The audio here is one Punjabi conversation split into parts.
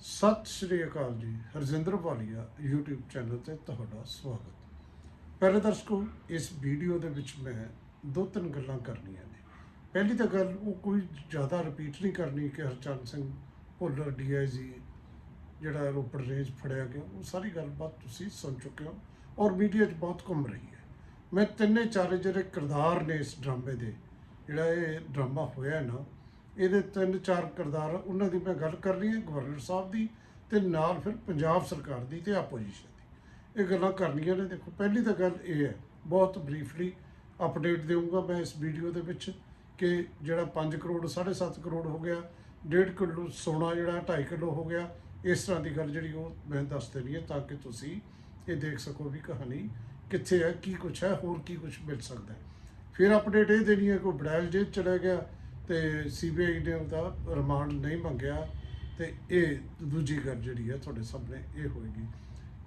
ਸਤਿ ਸ਼੍ਰੀ ਅਕਾਲ ਜੀ, ਹਰਜਿੰਦਰ ਵਾਲੀਆ, YouTube ਚੈਨਲ ਤੇ ਤੁਹਾਡਾ ਸਵਾਗਤ। ਪਹਿਲੇ ਦਰਸ਼ਕੋ, ਇਸ ਵੀਡੀਓ ਦੇ ਵਿੱਚ ਮੈਂ ਦੋ ਤਿੰਨ ਗੱਲਾਂ ਕਰਨੀਆਂ ਨੇ। ਪਹਿਲੀ ਤਾਂ ਗੱਲ, ਉਹ ਕੋਈ ਜ਼ਿਆਦਾ ਰਿਪੀਟ ਨਹੀਂ ਕਰਨੀ ਕਿ ਹਰਚੰਦ ਸਿੰਘ ਭੁੱਲਰ ਡੀਆਈਜੀ ਜਿਹੜਾ ਰੋਪੜ ਰੇਂਜ ਫੜਿਆ ਗਿਆ, ਉਹ ਸਾਰੀ ਗੱਲਬਾਤ ਤੁਸੀਂ ਸੁਣ ਚੁੱਕੇ ਹੋ ਔਰ ਮੀਡੀਆ 'ਚ ਬਹੁਤ ਘੁੰਮ ਰਹੀ ਹੈ। ਮੈਂ ਤਿੰਨੇ ਚਾਰੇ ਜਿਹੜੇ ਕਿਰਦਾਰ ਨੇ ਇਸ ਡਰਾਮੇ ਦੇ, ਜਿਹੜਾ ਇਹ ਡਰਾਮਾ ਹੋਇਆ ਨਾ ਇਹਦੇ ਤਿੰਨ ਚਾਰ ਕਿਰਦਾਰ, ਉਹਨਾਂ ਦੀ ਮੈਂ ਗੱਲ ਕਰ ਰਹੀ ਹਾਂ ਗਵਰਨਰ ਸਾਹਿਬ ਦੀ ਤੇ ਨਾਲ ਫਿਰ ਪੰਜਾਬ ਸਰਕਾਰ ਦੀ ਤੇ ਆਪੋਜੀਸ਼ਨ ਦੀ। ਇਹ ਗੱਲਾਂ ਕਰਨੀਆਂ ਨੇ। ਦੇਖੋ, ਪਹਿਲੀ ਤਾਂ ਗੱਲ ਇਹ ਹੈ, ਬਹੁਤ ਬਰੀਫਲੀ ਅਪਡੇਟ ਦੇਵਾਂਗਾ ਮੈਂ ਇਸ ਵੀਡੀਓ ਦੇ ਵਿੱਚ ਕਿ ਜਿਹੜਾ 5 ਕਰੋੜ 7.5 ਕਰੋੜ ਹੋ ਗਿਆ 1.5 ਕਿਲੋ ਸੋਨਾ ਜਿਹੜਾ 2.5 ਕਿਲੋ ਹੋ ਗਿਆ, ਇਸ ਤਰ੍ਹਾਂ ਦੀ ਗੱਲ ਜਿਹੜੀ ਉਹ ਮੈਂ ਦੱਸ ਦੇਣੀ ਹੈ ਤਾਂ ਕਿ ਤੁਸੀਂ ਇਹ ਦੇਖ ਸਕੋ ਵੀ ਕਹਾਣੀ ਕਿੱਥੇ ਹੈ, ਕੀ ਕੁਛ ਹੈ, ਹੋਰ ਕੀ ਕੁਛ ਮਿਲ ਸਕਦਾ ਹੈ। ਫਿਰ ਅਪਡੇਟ ਇਹ ਦੇਣੀ ਹੈ ਕੋਈ ਬੜੈਲ ਜੇ ਚਲਾ ਗਿਆ ਤੇ ਸੀਬੀਆਈ ਨੇ ਉਹਦਾ ਰਿਮਾਂਡ ਨਹੀਂ ਮੰਗਿਆ ਤੇ ਇਹ ਦੂਜੀ ਗੱਲ ਜਿਹੜੀ ਹੈ ਤੁਹਾਡੇ ਸਾਹਮਣੇ ਇਹ ਹੋਏਗੀ।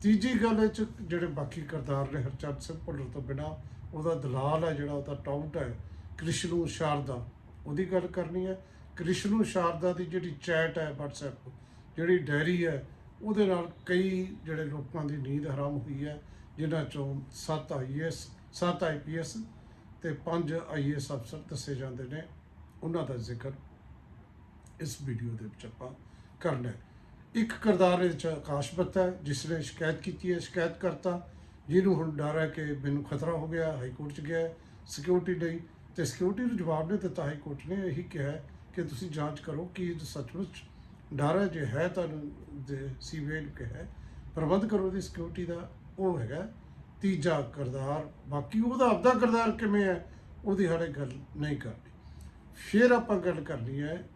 ਤੀਜੀ ਗੱਲ ਇਹ ਚ ਜਿਹੜੇ ਬਾਕੀ ਕਰਤਾਰ ਨੇ ਹਰਚੰਦ ਸਿੰਘ ਭੁੱਲਰ ਤੋਂ ਬਿਨਾ ਉਹਦਾ ਦਲਾਲ ਹੈ ਜਿਹੜਾ ਉਹਦਾ ਟਾਊਟ ਹੈ, ਕ੍ਰਿਸ਼ਨੂ ਸ਼ਾਰਦਾ, ਉਹਦੀ ਗੱਲ ਕਰਨੀ ਹੈ। ਕ੍ਰਿਸ਼ਨੂ ਸ਼ਾਰਦਾ ਦੀ ਜਿਹੜੀ ਚੈਟ ਹੈ WhatsApp, ਜਿਹੜੀ ਡਾਇਰੀ ਹੈ, ਉਹਦੇ ਨਾਲ ਕਈ ਜਿਹੜੇ ਲੋਕਾਂ ਦੀ ਨੀਂਦ ਹਰਾਮ ਹੋਈ ਹੈ, ਜਿਨ੍ਹਾਂ ਚੋਂ 7 ਆਈਐਸ 7 ਆਈਪੀਐਸ ਤੇ 5 ਆਈਐਸ ਅਫਸਰ ਦੱਸੇ ਜਾਂਦੇ ਨੇ। ਉਹਨਾਂ ਦਾ ਜ਼ਿਕਰ ਇਸ ਵੀਡੀਓ ਦੇ ਵਿੱਚ ਆਪਾਂ ਕਰਨਾ ਹੈ। ਇੱਕ ਕਿਰਦਾਰ ਦੇ ਵਿੱਚ ਆਕਾਸ਼ ਬੱਤਾ ਹੈ, ਜਿਸ ਨੇ ਸ਼ਿਕਾਇਤ ਕੀਤੀ ਹੈ, ਸ਼ਿਕਾਇਤ ਕਰਤਾ। ਜਿਹਨੂੰ ਹੁਣ ਡਰ ਹੈ ਕਿ ਮੈਨੂੰ ਖਤਰਾ ਹੋ ਗਿਆ, ਹਾਈ ਕੋਰਟ 'ਚ ਗਿਆ ਸਿਕਿਉਰਿਟੀ ਲਈ। ਤੇ ਸਿਕਿਉਰਿਟੀ ਨੂੰ ਜਵਾਬ ਨੇ ਦਿੱਤਾ, ਹਾਈ ਕੋਰਟ ਨੇ ਇਹੀ ਕਿਹਾ ਕਿ ਤੁਸੀਂ ਜਾਂਚ ਕਰੋ ਕਿ ਸੱਚਮੁੱਚ ਡਰ ਹੈ, ਜੇ ਹੈ ਤੁਹਾਨੂੰ ਸੀਬੀਆਈ ਨੂੰ ਕਿਹਾ ਪ੍ਰਬੰਧ ਕਰੋ ਦੀ ਸਿਕਿਉਰਿਟੀ ਦਾ, ਉਹ ਹੈਗਾ ਤੀਜਾ ਕਿਰਦਾਰ, ਬਾਕੀ ਉਹਦਾ ਆਪਦਾ ਕਿਰਦਾਰ ਕਿਵੇਂ ਹੈ, ਉਹਦੀ ਹਾਲੇ ਗੱਲ ਨਹੀਂ ਕਰਨੀ। ਫਿਰ ਆਪਾਂ ਗੱਲ ਕਰਨੀ ਹੈ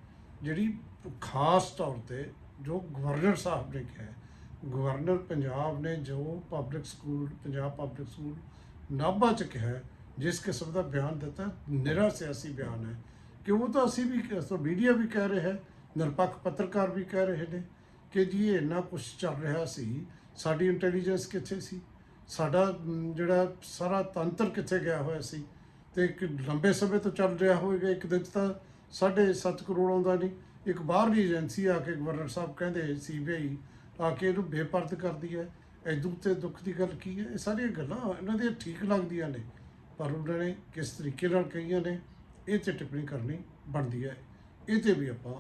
ਜਿਹੜੀ ਖਾਸ ਤੌਰ ਤੇ ਜੋ ਗਵਰਨਰ ਸਾਹਿਬ ਨੇ ਕਿਹਾ ਗਵਰਨਰ ਪੰਜਾਬ ਨੇ ਜੋ public school Punjab public school Nabha ਚ ਕਿਹਾ ਜਿਸ ਕਿਸਮ ਦਾ ਬਿਆਨ ਦਿੱਤਾ ਨਿਰਾ ਸਿਆਸੀ ਬਿਆਨ ਹੈ। ਕਿ ਉਹ ਤਾਂ ਅਸੀਂ ਵੀ ਸੋ ਮੀਡੀਆ ਵੀ ਕਹਿ ਰਿਹਾ ਹੈ, ਨਿਰਪੱਖ ਪੱਤਰਕਾਰ ਵੀ ਕਹਿ ਰਹੇ ਨੇ ਕਿ ਜੀ ਇਹ ਇੰਨਾ ਕੁਝ ਚੱਲ ਰਿਹਾ ਸੀ, ਸਾਡੀ ਇੰਟੈਲੀਜੈਂਸ ਕਿੱਥੇ ਸੀ? ਸਾਡਾ, ਜਿਹੜਾ ਸਾਰਾ ਤੰਤਰ ਕਿੱਥੇ ਗਿਆ ਹੋਇਆ ਸੀ? ਤੇ ਇੱਕ ਲੰਬੇ ਸਮੇਂ ਤੋਂ ਚੱਲ ਰਿਹਾ ਹੋਵੇਗਾ ਇੱਕ ਦਿਨ 'ਚ ਤਾਂ ਸਾਢੇ ਸੱਤ ਕਰੋੜ ਆਉਂਦਾ ਨਹੀਂ। ਇੱਕ ਬਾਹਰਲੀ ਏਜੰਸੀ ਆ ਕੇ ਗਵਰਨਰ ਸਾਹਿਬ ਕਹਿੰਦੇ ਸੀਬੀਆਈ ਆ ਕੇ ਇਹਨੂੰ ਬੇਪਰਦ ਕਰਦੀ ਹੈ। ਐਦੂ ਤੇ ਦੁੱਖ ਦੀ ਗੱਲ ਕੀ ਹੈ? ਇਹ ਸਾਰੀਆਂ ਗੱਲਾਂ ਇਹਨਾਂ ਦੀਆਂ ਠੀਕ ਲੱਗਦੀਆਂ ਨੇ, ਪਰ ਉਹਨਾਂ ਨੇ ਕਿਸ ਤਰੀਕੇ ਨਾਲ ਕਹੀਆਂ ਨੇ, ਇਹ ਤੇ ਟਿੱਪਣੀ ਕਰਨੀ ਬਣਦੀ ਹੈ। ਇਹ ਤੇ ਵੀ ਆਪਾਂ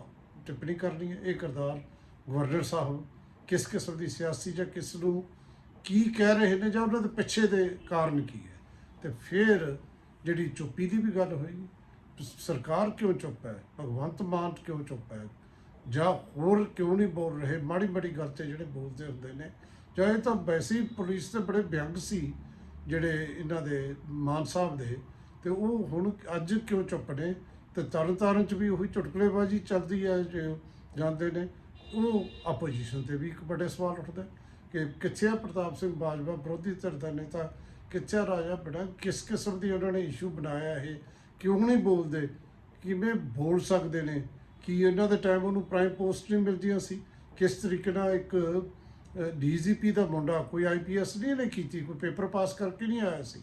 ਟਿੱਪਣੀ ਕਰਨੀ ਹੈ। ਇਹ ਕਿਰਦਾਰ ਗਵਰਨਰ ਸਾਹਿਬ ਕਿਸ ਕਿਸਮ ਦੀ ਸਿਆਸੀ ਜਾਂ ਕਿਸ ਨੂੰ ਕੀ ਕਹਿ ਰਹੇ ਨੇ ਜਾਂ ਉਹਨਾਂ ਦੇ ਪਿੱਛੇ ਦੇ ਕਾਰਨ ਕੀ ਹੈ? ਤੇ ਫਿਰ ਜਿਹੜੀ ਚੁੱਪੀ ਦੀ ਵੀ ਗੱਲ ਹੋਈ ਸਰਕਾਰ ਕਿਉਂ ਚੁੱਪ ਹੈ? ਭਗਵੰਤ ਮਾਨ ਕਿਉਂ ਚੁੱਪ ਹੈ? ਜਾਂ ਹੋਰ ਕਿਉਂ ਨਹੀਂ ਬੋਲ ਰਹੇ? ਮਾੜੀ ਮਾੜੀ ਗੱਲ ਤੇ ਜਿਹੜੇ ਬੋਲਦੇ ਹੁੰਦੇ ਨੇ, ਜਾਂ ਇਹ ਤਾਂ ਵੈਸੇ ਹੀ ਪੁਲਿਸ ਤੇ ਬੜੇ ਵਿਅੰਗ ਸੀ, ਜਿਹੜੇ ਇਹਨਾਂ ਦੇ ਮਾਨ ਸਾਹਿਬ ਦੇ, ਤੇ ਉਹ ਹੁਣ ਅੱਜ ਕਿਉਂ ਚੁੱਪ ਨੇ? ਤੇ ਤਰਨ ਤਾਰਨ ਚ ਵੀ ਉਹੀ ਚੁਟਕਲੇਬਾਜ਼ੀ ਚੱਲਦੀ ਹੈ, ਜੋ ਜਾਂਦੇ ਨੇ। ਉਹ ਆਪੋਜੀਸ਼ਨ ਤੇ ਵੀ ਇੱਕ ਵੱਡੇ ਸਵਾਲ ਉੱਠਦਾ। ਕਿ ਕਿੱਥੇ ਆ ਪ੍ਰਤਾਪ ਸਿੰਘ ਬਾਜਵਾ, ਵਿਰੋਧੀ ਧਿਰ ਦਾ ਨੇਤਾ, ਕਿੱਥੇ ਆ ਰਾਜਾ ਬੜਾ ਕਿਸ ਕਿਸਮ ਦੀ ਉਹਨਾਂ ਨੇ ਇਸ਼ੂ ਬਣਾਇਆ ਇਹ? ਕਿਉਂ ਨਹੀਂ ਬੋਲਦੇ? ਕਿਵੇਂ ਬੋਲ ਸਕਦੇ ਨੇ? ਕਿ ਇਹਨਾਂ ਦੇ ਟਾਈਮ ਉਹਨੂੰ ਪ੍ਰਾਈਮ ਪੋਸਟ ਨਹੀਂ ਮਿਲਦੀਆਂ ਸੀ? ਕਿਸ ਤਰੀਕੇ ਨਾਲ ਇੱਕ ਡੀਜੀਪੀ ਦਾ ਮੁੰਡਾ, ਕੋਈ ਆਈਪੀਐਸ ਨਹੀਂ ਇਹਨੇ ਕੀਤੀ, ਕੋਈ ਪੇਪਰ ਪਾਸ ਕਰਕੇ ਨਹੀਂ ਆਇਆ ਸੀ?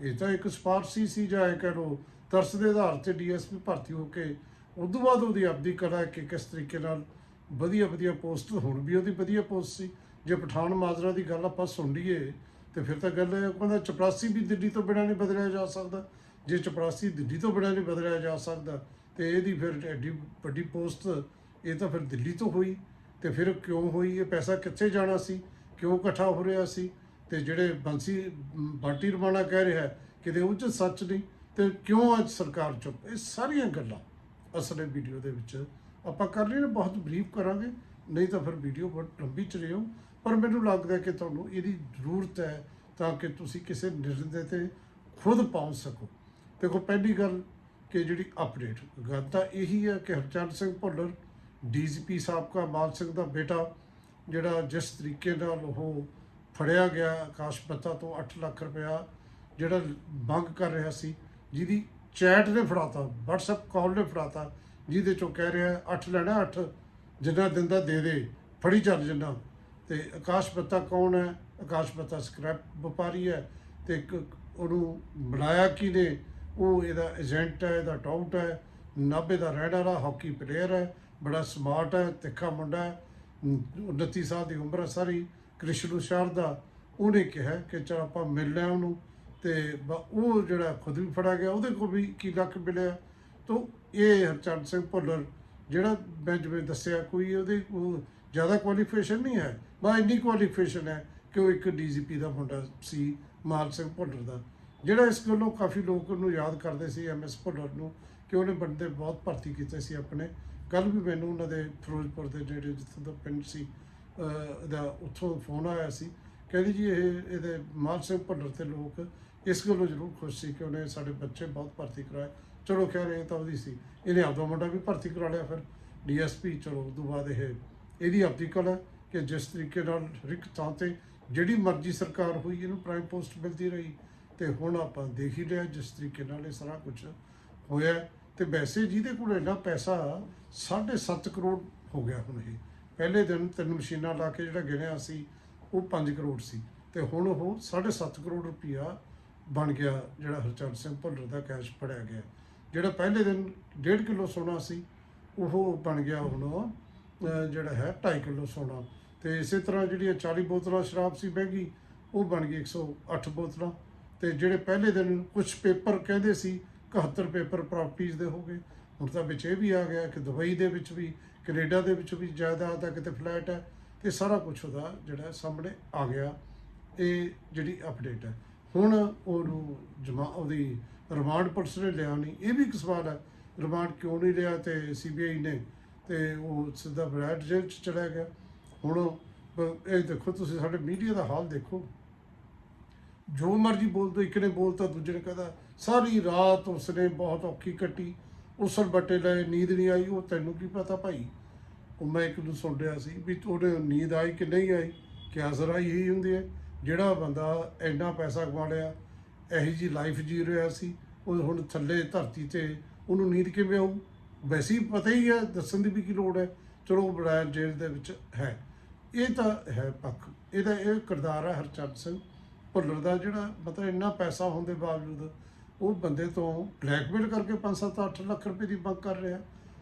ਇਹ ਤਾਂ ਇੱਕ ਸਪਾਰਸੀ ਸੀ ਜਾਂ ਇਹ ਕਹਿ ਲਓ ਤਰਸ ਦੇ ਆਧਾਰ ਤੇ ਡੀਐਸਪੀ ਭਰਤੀ ਹੋ ਕੇ ਉਦੋਂ ਬਾਅਦ ਉਹਦੀ ਆਪਦੀ ਕਲਾ ਹੈ ਕਿ ਕਿਸ ਤਰੀਕੇ ਨਾਲ ਵਧੀਆ ਵਧੀਆ ਪੋਸਟ ਹੁਣ ਵੀ ਉਹਦੀ ਵਧੀਆ ਪੋਸਟ ਸੀ। ਜੇ ਪਠਾਨ ਮਾਜਰਾ ਦੀ ਗੱਲ ਆਪਾਂ ਸੁਣ ਲਈਏ ਤੇ ਫਿਰ ਤਾਂ ਗੱਲ ਇਹ ਕਹਿੰਦਾ ਚਪਰਾਸੀ ਵੀ ਦਿੱਲੀ ਤੋਂ ਬਿਨਾਂ ਨਹੀਂ ਬਦਲਿਆ ਜਾ ਸਕਦਾ। ਜੇ ਚਪਰਾਸੀ ਦਿੱਲੀ ਤੋਂ ਬਿਨਾਂ ਨਹੀਂ ਬਦਲਿਆ ਜਾ ਸਕਦਾ ਤੇ ਇਹਦੀ ਫਿਰ ਐਡੀ ਵੱਡੀ ਪੋਸਟ ਇਹ ਤਾਂ ਫਿਰ ਦਿੱਲੀ ਤੋਂ ਹੋਈ। ਤੇ ਫਿਰ ਕਿਉਂ ਹੋਈ? ਇਹ ਪੈਸਾ ਕਿੱਥੇ ਜਾਣਾ ਸੀ? ਕਿਉਂ ਇਕੱਠਾ ਹੋ ਰਿਹਾ ਸੀ? ਤੇ ਜਿਹੜੇ ਬੰਸੀ ਮ, ਬਾਟੀ ਰਮਾਣਾ ਕਹਿ ਰਿਹਾ ਕਿਤੇ ਉਹ 'ਚ ਸੱਚ ਨਹੀਂ ਤੇ ਕਿਉਂ ਅੱਜ ਸਰਕਾਰ ਚੁੱਪ? ਇਹ ਸਾਰੀਆਂ ਗੱਲਾਂ ਅਸਲੇ ਵੀਡੀਓ ਦੇ ਵਿੱਚ ਆਪਾਂ ਕਰ ਲਈ ਨੇ ਬਹੁਤ ਬਰੀਫ ਕਰਾਂਗੇ। ਨਹੀਂ ਤਾਂ ਫਿਰ ਵੀਡੀਓ ਬਹੁਤ ਲੰਬੀ ਚ ਰਹੇਓ ਪਰ ਮੈਨੂੰ ਲੱਗਦਾ ਕਿ ਤੁਹਾਨੂੰ ਇਹਦੀ ਜ਼ਰੂਰਤ ਹੈ ਤਾਂ ਕਿ ਤੁਸੀਂ ਕਿਸੇ ਨਿਰਣੇ ਤੇ ਖੁਦ ਪਹੁੰਚ ਸਕੋ। ਦੇਖੋ, ਪਹਿਲੀ ਗੱਲ ਕਿ ਜਿਹੜੀ ਅਪਡੇਟ ਗੱਲ ਤਾਂ ਇਹੀ ਹੈ ਕਿ ਹਰਚੰਦ ਸਿੰਘ ਭੁੱਲਰ, ਡੀਜੀਪੀ ਸਾਬਕਾ ਮਾਨ ਸਿੰਘ ਦਾ ਬੇਟਾ, ਜਿਹੜਾ ਜਿਸ ਤਰੀਕੇ ਨਾਲ ਉਹ ਫੜਿਆ ਗਿਆ ਆਕਾਸ਼ ਬੱਤਾ ਤੋਂ 8 ਲੱਖ ਰੁਪਇਆ, ਜਿਹੜਾ ਮੰਗ ਕਰ ਰਿਹਾ ਸੀ, ਜਿਹਦੀ ਚੈਟ ਨੇ ਫੜਾਤਾ, WhatsApp ਕਾਲ ਨੇ ਫੜਾਤਾ, ਜਿਹਦੇ ਚੋਂ ਕਹਿ ਰਿਹਾ 8 ਲੈਣਾ 8 ਜਿੰਨਾ ਦਿੰਦਾ ਦੇ ਦੇ, ਫੜੀ ਚੱਲ ਜਿੰਨਾ। ਤੇ ਆਕਾਸ਼ ਬੱਤਾ ਕੌਣ ਹੈ? ਆਕਾਸ਼ ਬੱਤਾ ਸਕ੍ਰੈਪ ਵਪਾਰੀ ਹੈ ਤੇ ਇੱਕ ਉਹਨੂੰ ਬਣਾਇਆ ਕੀ ਨੇ ਉਹ ਇਹਦਾ ਏਜੰਟ ਹੈ, ਇਹਦਾ ਟਾਊਟ ਹੈ, ਨਾਭੇ ਦਾ ਰਹਿਣ ਵਾਲਾ, ਹਾਕੀ ਪਲੇਅਰ ਹੈ, ਬੜਾ ਸਮਾਰਟ ਹੈ, ਤਿੱਖਾ ਮੁੰਡਾ ਹੈ 29 ਸਾਲ ਦੀ ਉਮਰ ਹੈ ਸਾਰੀ, ਕ੍ਰਿਸ਼ਨ ਸ਼ਾਰਦਾ ਉਹਨੇ ਕਿਹਾ ਕਿ ਚਲ ਆਪਾਂ ਮਿਲ ਲਿਆ ਉਹਨੂੰ ਤੇ ਬ- ਉਹ ਜਿਹੜਾ ਖੁਦ ਵੀ ਫੜਾ ਗਿਆ, ਉਹਦੇ ਕੋਲ ਵੀ ਕੀ ਲੱਖ ਮਿਲਿਆ। ਤੋ ਇਹ ਹਰਚੰਦ ਸਿੰਘ ਭੁੱਲਰ, ਜਿਹੜਾ ਮੈਂ ਜਿਵੇਂ ਦੱਸਿਆ, ਕੋਈ ਉਹਦੇ ਜ਼ਿਆਦਾ ਕੁਆਲੀਫਿਕੇਸ਼ਨ ਨਹੀਂ ਹੈ ਬਸ ਇੰਨੀ ਕੁਆਲੀਫਿਕੇਸ਼ਨ ਹੈ ਕਿ ਉਹ ਇੱਕ ਡੀਜੀਪੀ ਦਾ ਮੁੰਡਾ ਸੀ ਮਾਲ ਸਿੰਘ ਭੁੱਲਰ ਦਾ। ਜਿਹੜਾ ਇਸ ਗੱਲੋਂ ਕਾਫੀ ਲੋਕ ਉਹਨੂੰ ਯਾਦ ਕਰਦੇ ਸੀ ਐਮਐਸ ਭੁੱਲਰ ਨੂੰ ਕਿ ਉਹਨੇ ਬੰਦੇ ਬਹੁਤ ਭਰਤੀ ਕੀਤੇ ਸੀ ਆਪਣੇ। ਕੱਲ ਵੀ ਮੈਨੂੰ ਉਹਨਾਂ ਦੇ ਫਿਰੋਜ਼ਪੁਰ ਦੇ ਜਿਹੜੇ ਜਿੱਥੋਂ ਦਾ ਪਿੰਡ ਸੀ ਅਹ, ਦਾ ਉੱਥੋਂ ਫੋਨ ਆਇਆ ਸੀ। ਕਹਿੰਦੀ ਜੀ ਇਹ ਇਹਦੇ ਮਾਲ ਸਿੰਘ ਭੁੱਲਰ ਤੇ ਲੋਕ ਇਸ ਗੱਲੋਂ ਜ਼ਰੂਰ ਖੁਸ਼ ਸੀ ਕਿ ਉਹਨੇ ਸਾਡੇ ਬੱਚੇ ਬਹੁਤ ਭਰਤੀ ਕਰਾਏ। ਚਲੋ ਖੈਰ ਇਹ ਤਾਂ ਉਹਦੀ ਸੀ। ਇਹਨੇ ਆਪਦਾ ਮੁੰਡਾ ਵੀ ਭਰਤੀ ਕਰਾ ਲਿਆ ਫਿਰ। ਡੀਐਸਪੀ ਚਲੋ ਉਸ ਤੋਂ ਬਾਅਦ ਇਹ ਇਹਦੀ ਆਪਦੀ ਕਲਾ। ਹੈ ਕਿ ਜਿਸ ਤਰੀਕੇ ਨਾਲ ਰਿਕ ਥਾਂ ਤੇ ਜਿਹੜੀ ਮਰਜ਼ੀ ਸਰਕਾਰ ਹੋਈ, ਇਹਨੂੰ ਪ੍ਰਾਈਮ ਪੋਸਟ ਮਿਲਦੀ ਰਹੀ ਤੇ ਹੁਣ ਆਪਾਂ ਦੇਖ ਹੀ ਲਿਆ ਜਿਸ ਤਰੀਕੇ ਨਾਲ ਇਹ ਸਾਰਾ ਕੁਝ ਹੋਇਆ ਹੈ। ਤੇ ਵੈਸੇ ਜਿਹਦੇ ਕੋਲ ਇੰਨਾ ਪੈਸਾ 7.5 ਕਰੋੜ ਹੋ ਗਿਆ ਹੁਣ ਇਹ। ਪਹਿਲੇ ਦਿਨ ਤਿੰਨ ਮਸ਼ੀਨਾਂ ਲਾ ਕੇ ਜਿਹੜਾ ਗਿਣਿਆ ਸੀ, ਉਹ 5 ਕਰੋੜ ਸੀ। ਤੇ ਹੁਣ ਉਹ 7.5 ਕਰੋੜ ਰੁਪਇਆ ਬਣ ਗਿਆ ਜਿਹੜਾ ਹਰਚਰਨ ਸਿੰਘ ਭੁੱਲਰ ਦਾ ਕੈਸ਼ ਫੜਿਆ ਗਿਆ। ਜਿਹੜਾ ਪਹਿਲੇ ਦਿਨ 1.5 ਕਿਲੋ ਸੋਨਾ ਸੀ, ਉਹ ਬਣ ਗਿਆ ਹੁਣ ਜਿਹੜਾ ਹੈ 2.5 ਕਿਲੋ ਸੋਨਾ। ਤੇ ਇਸੇ ਤਰ੍ਹਾਂ ਜਿਹੜੀਆਂ 40 ਬੋਤਲਾਂ ਸ਼ਰਾਬ ਸੀ ਮਹਿੰਗੀ, ਉਹ ਬਣ ਗਈ 108 ਬੋਤਲਾਂ। ਤੇ ਜਿਹੜੇ ਪਹਿਲੇ ਦਿਨ ਕੁਝ ਪੇਪਰ ਕਹਿੰਦੇ ਸੀ 71 ਪੇਪਰ ਪ੍ਰਾਪਰਟੀਆਂ ਦੇ ਹੋ ਗਏ। ਹੁਣ ਤਾਂ ਵਿੱਚ ਇਹ ਵੀ ਆ ਗਿਆ ਕਿ ਦੁਬਈ ਦੇ ਵਿੱਚ ਵੀ, ਕੈਨੇਡਾ ਦੇ ਵਿੱਚ ਵੀ ਜਾਇਦਾਦ ਹੈ ਕਿਤੇ ਫਲੈਟ ਹੈ ਤੇ ਸਾਰਾ ਕੁਝ ਉਹਦਾ ਜਿਹੜਾ ਸਾਹਮਣੇ ਆ ਗਿਆ। ਇਹ ਜਿਹੜੀ ਅਪਡੇਟ ਹੈ। ਹੁਣ ਉਹਨੂੰ ਜਮਾ ਉਹਦੀ ਰਿਮਾਂਡ ਪੁਲਿਸ ਨੇ ਲਿਆ ਨਹੀਂ। ਇਹ ਵੀ ਇੱਕ ਸਵਾਲ ਹੈ, ਰਿਮਾਂਡ ਕਿਉਂ ਨਹੀਂ ਲਿਆ? ਤੇ ਸੀਬੀਆਈ ਨੇ, ਤੇ ਉਹ ਸਿੱਧਾ ਬ੍ਰੈਡ ਜੇਲ੍ਹ ਚ ਚਲਾ ਗਿਆ। ਹੁਣ ਇਹ ਦੇਖੋ ਤੁਸੀਂ ਸਾਡੇ ਮੀਡੀਆ ਦਾ ਹਾਲ ਦੇਖੋ। ਜੋ ਮਰਜ਼ੀ ਬੋਲ ਦੋ ਇੱਕ ਨੇ ਬੋਲਤਾ, ਦੂਜੇ ਨੇ ਕਹਦਾ ਸਾਰੀ ਰਾਤ ਉਸਨੇ ਬਹੁਤ ਔਖੀ ਕੱਟੀ ਉਸਲ ਬੱਟੇ ਲਏ, ਨੀਂਦ ਨਹੀਂ ਆਈ, ਉਹ ਤੈਨੂੰ ਕੀ ਪਤਾ ਭਾਈ? ਉਹ ਮੈਂ ਇੱਕ ਨੂੰ ਸੁਣ ਰਿਹਾ ਸੀ ਵੀ ਉਹਨੇ ਨੀਂਦ ਆਈ ਕਿ ਨਹੀਂ ਆਈ ਕਿਆ ਜ਼ਰਾ ਇਹੀ ਹੁੰਦੀ ਹੈ, ਜਿਹੜਾ ਬੰਦਾ ਇੰਨਾ ਪੈਸਾ ਕਮਾ ਲਿਆ, ਇਹੀ ਜੀ ਲਾਈਫ ਜੀ ਰਿਹਾ ਸੀ, ਉਹ ਹੁਣ ਥੱਲੇ ਧਰਤੀ ਤੇ ਉਹਨੂੰ ਨੀਂਦ ਕਿਵੇਂ ਆਊ? ਵੈਸੇ ਹੀ ਪਤਾ ਹੀ ਹੈ, ਦੱਸਣ ਦੀ ਵੀ ਕੀ ਲੋੜ ਹੈ। ਚਲੋ, ਉਹ ਬੜਾ ਜੇਲ੍ਹ ਦੇ ਵਿੱਚ ਹੈ। ਇਹ ਤਾਂ ਹੈ ਪੱਖ। ਇਹਦਾ ਇਹ ਕਿਰਦਾਰ ਹੈ ਹਰਚੰਦ ਸਿੰਘ। ਭੁੱਲਰ ਦਾ ਜਿਹੜਾ ਮਤਲਬ ਇੰਨਾ ਪੈਸਾ ਹੋਣ ਦੇ ਬਾਵਜੂਦ ਉਹ ਬੰਦੇ ਤੋਂ ਬਲੈਕਮੇਲ ਕਰਕੇ 5-7-8 ਲੱਖ ਰੁਪਏ ਦੀ ਮੰਗ ਕਰ ਰਿਹਾ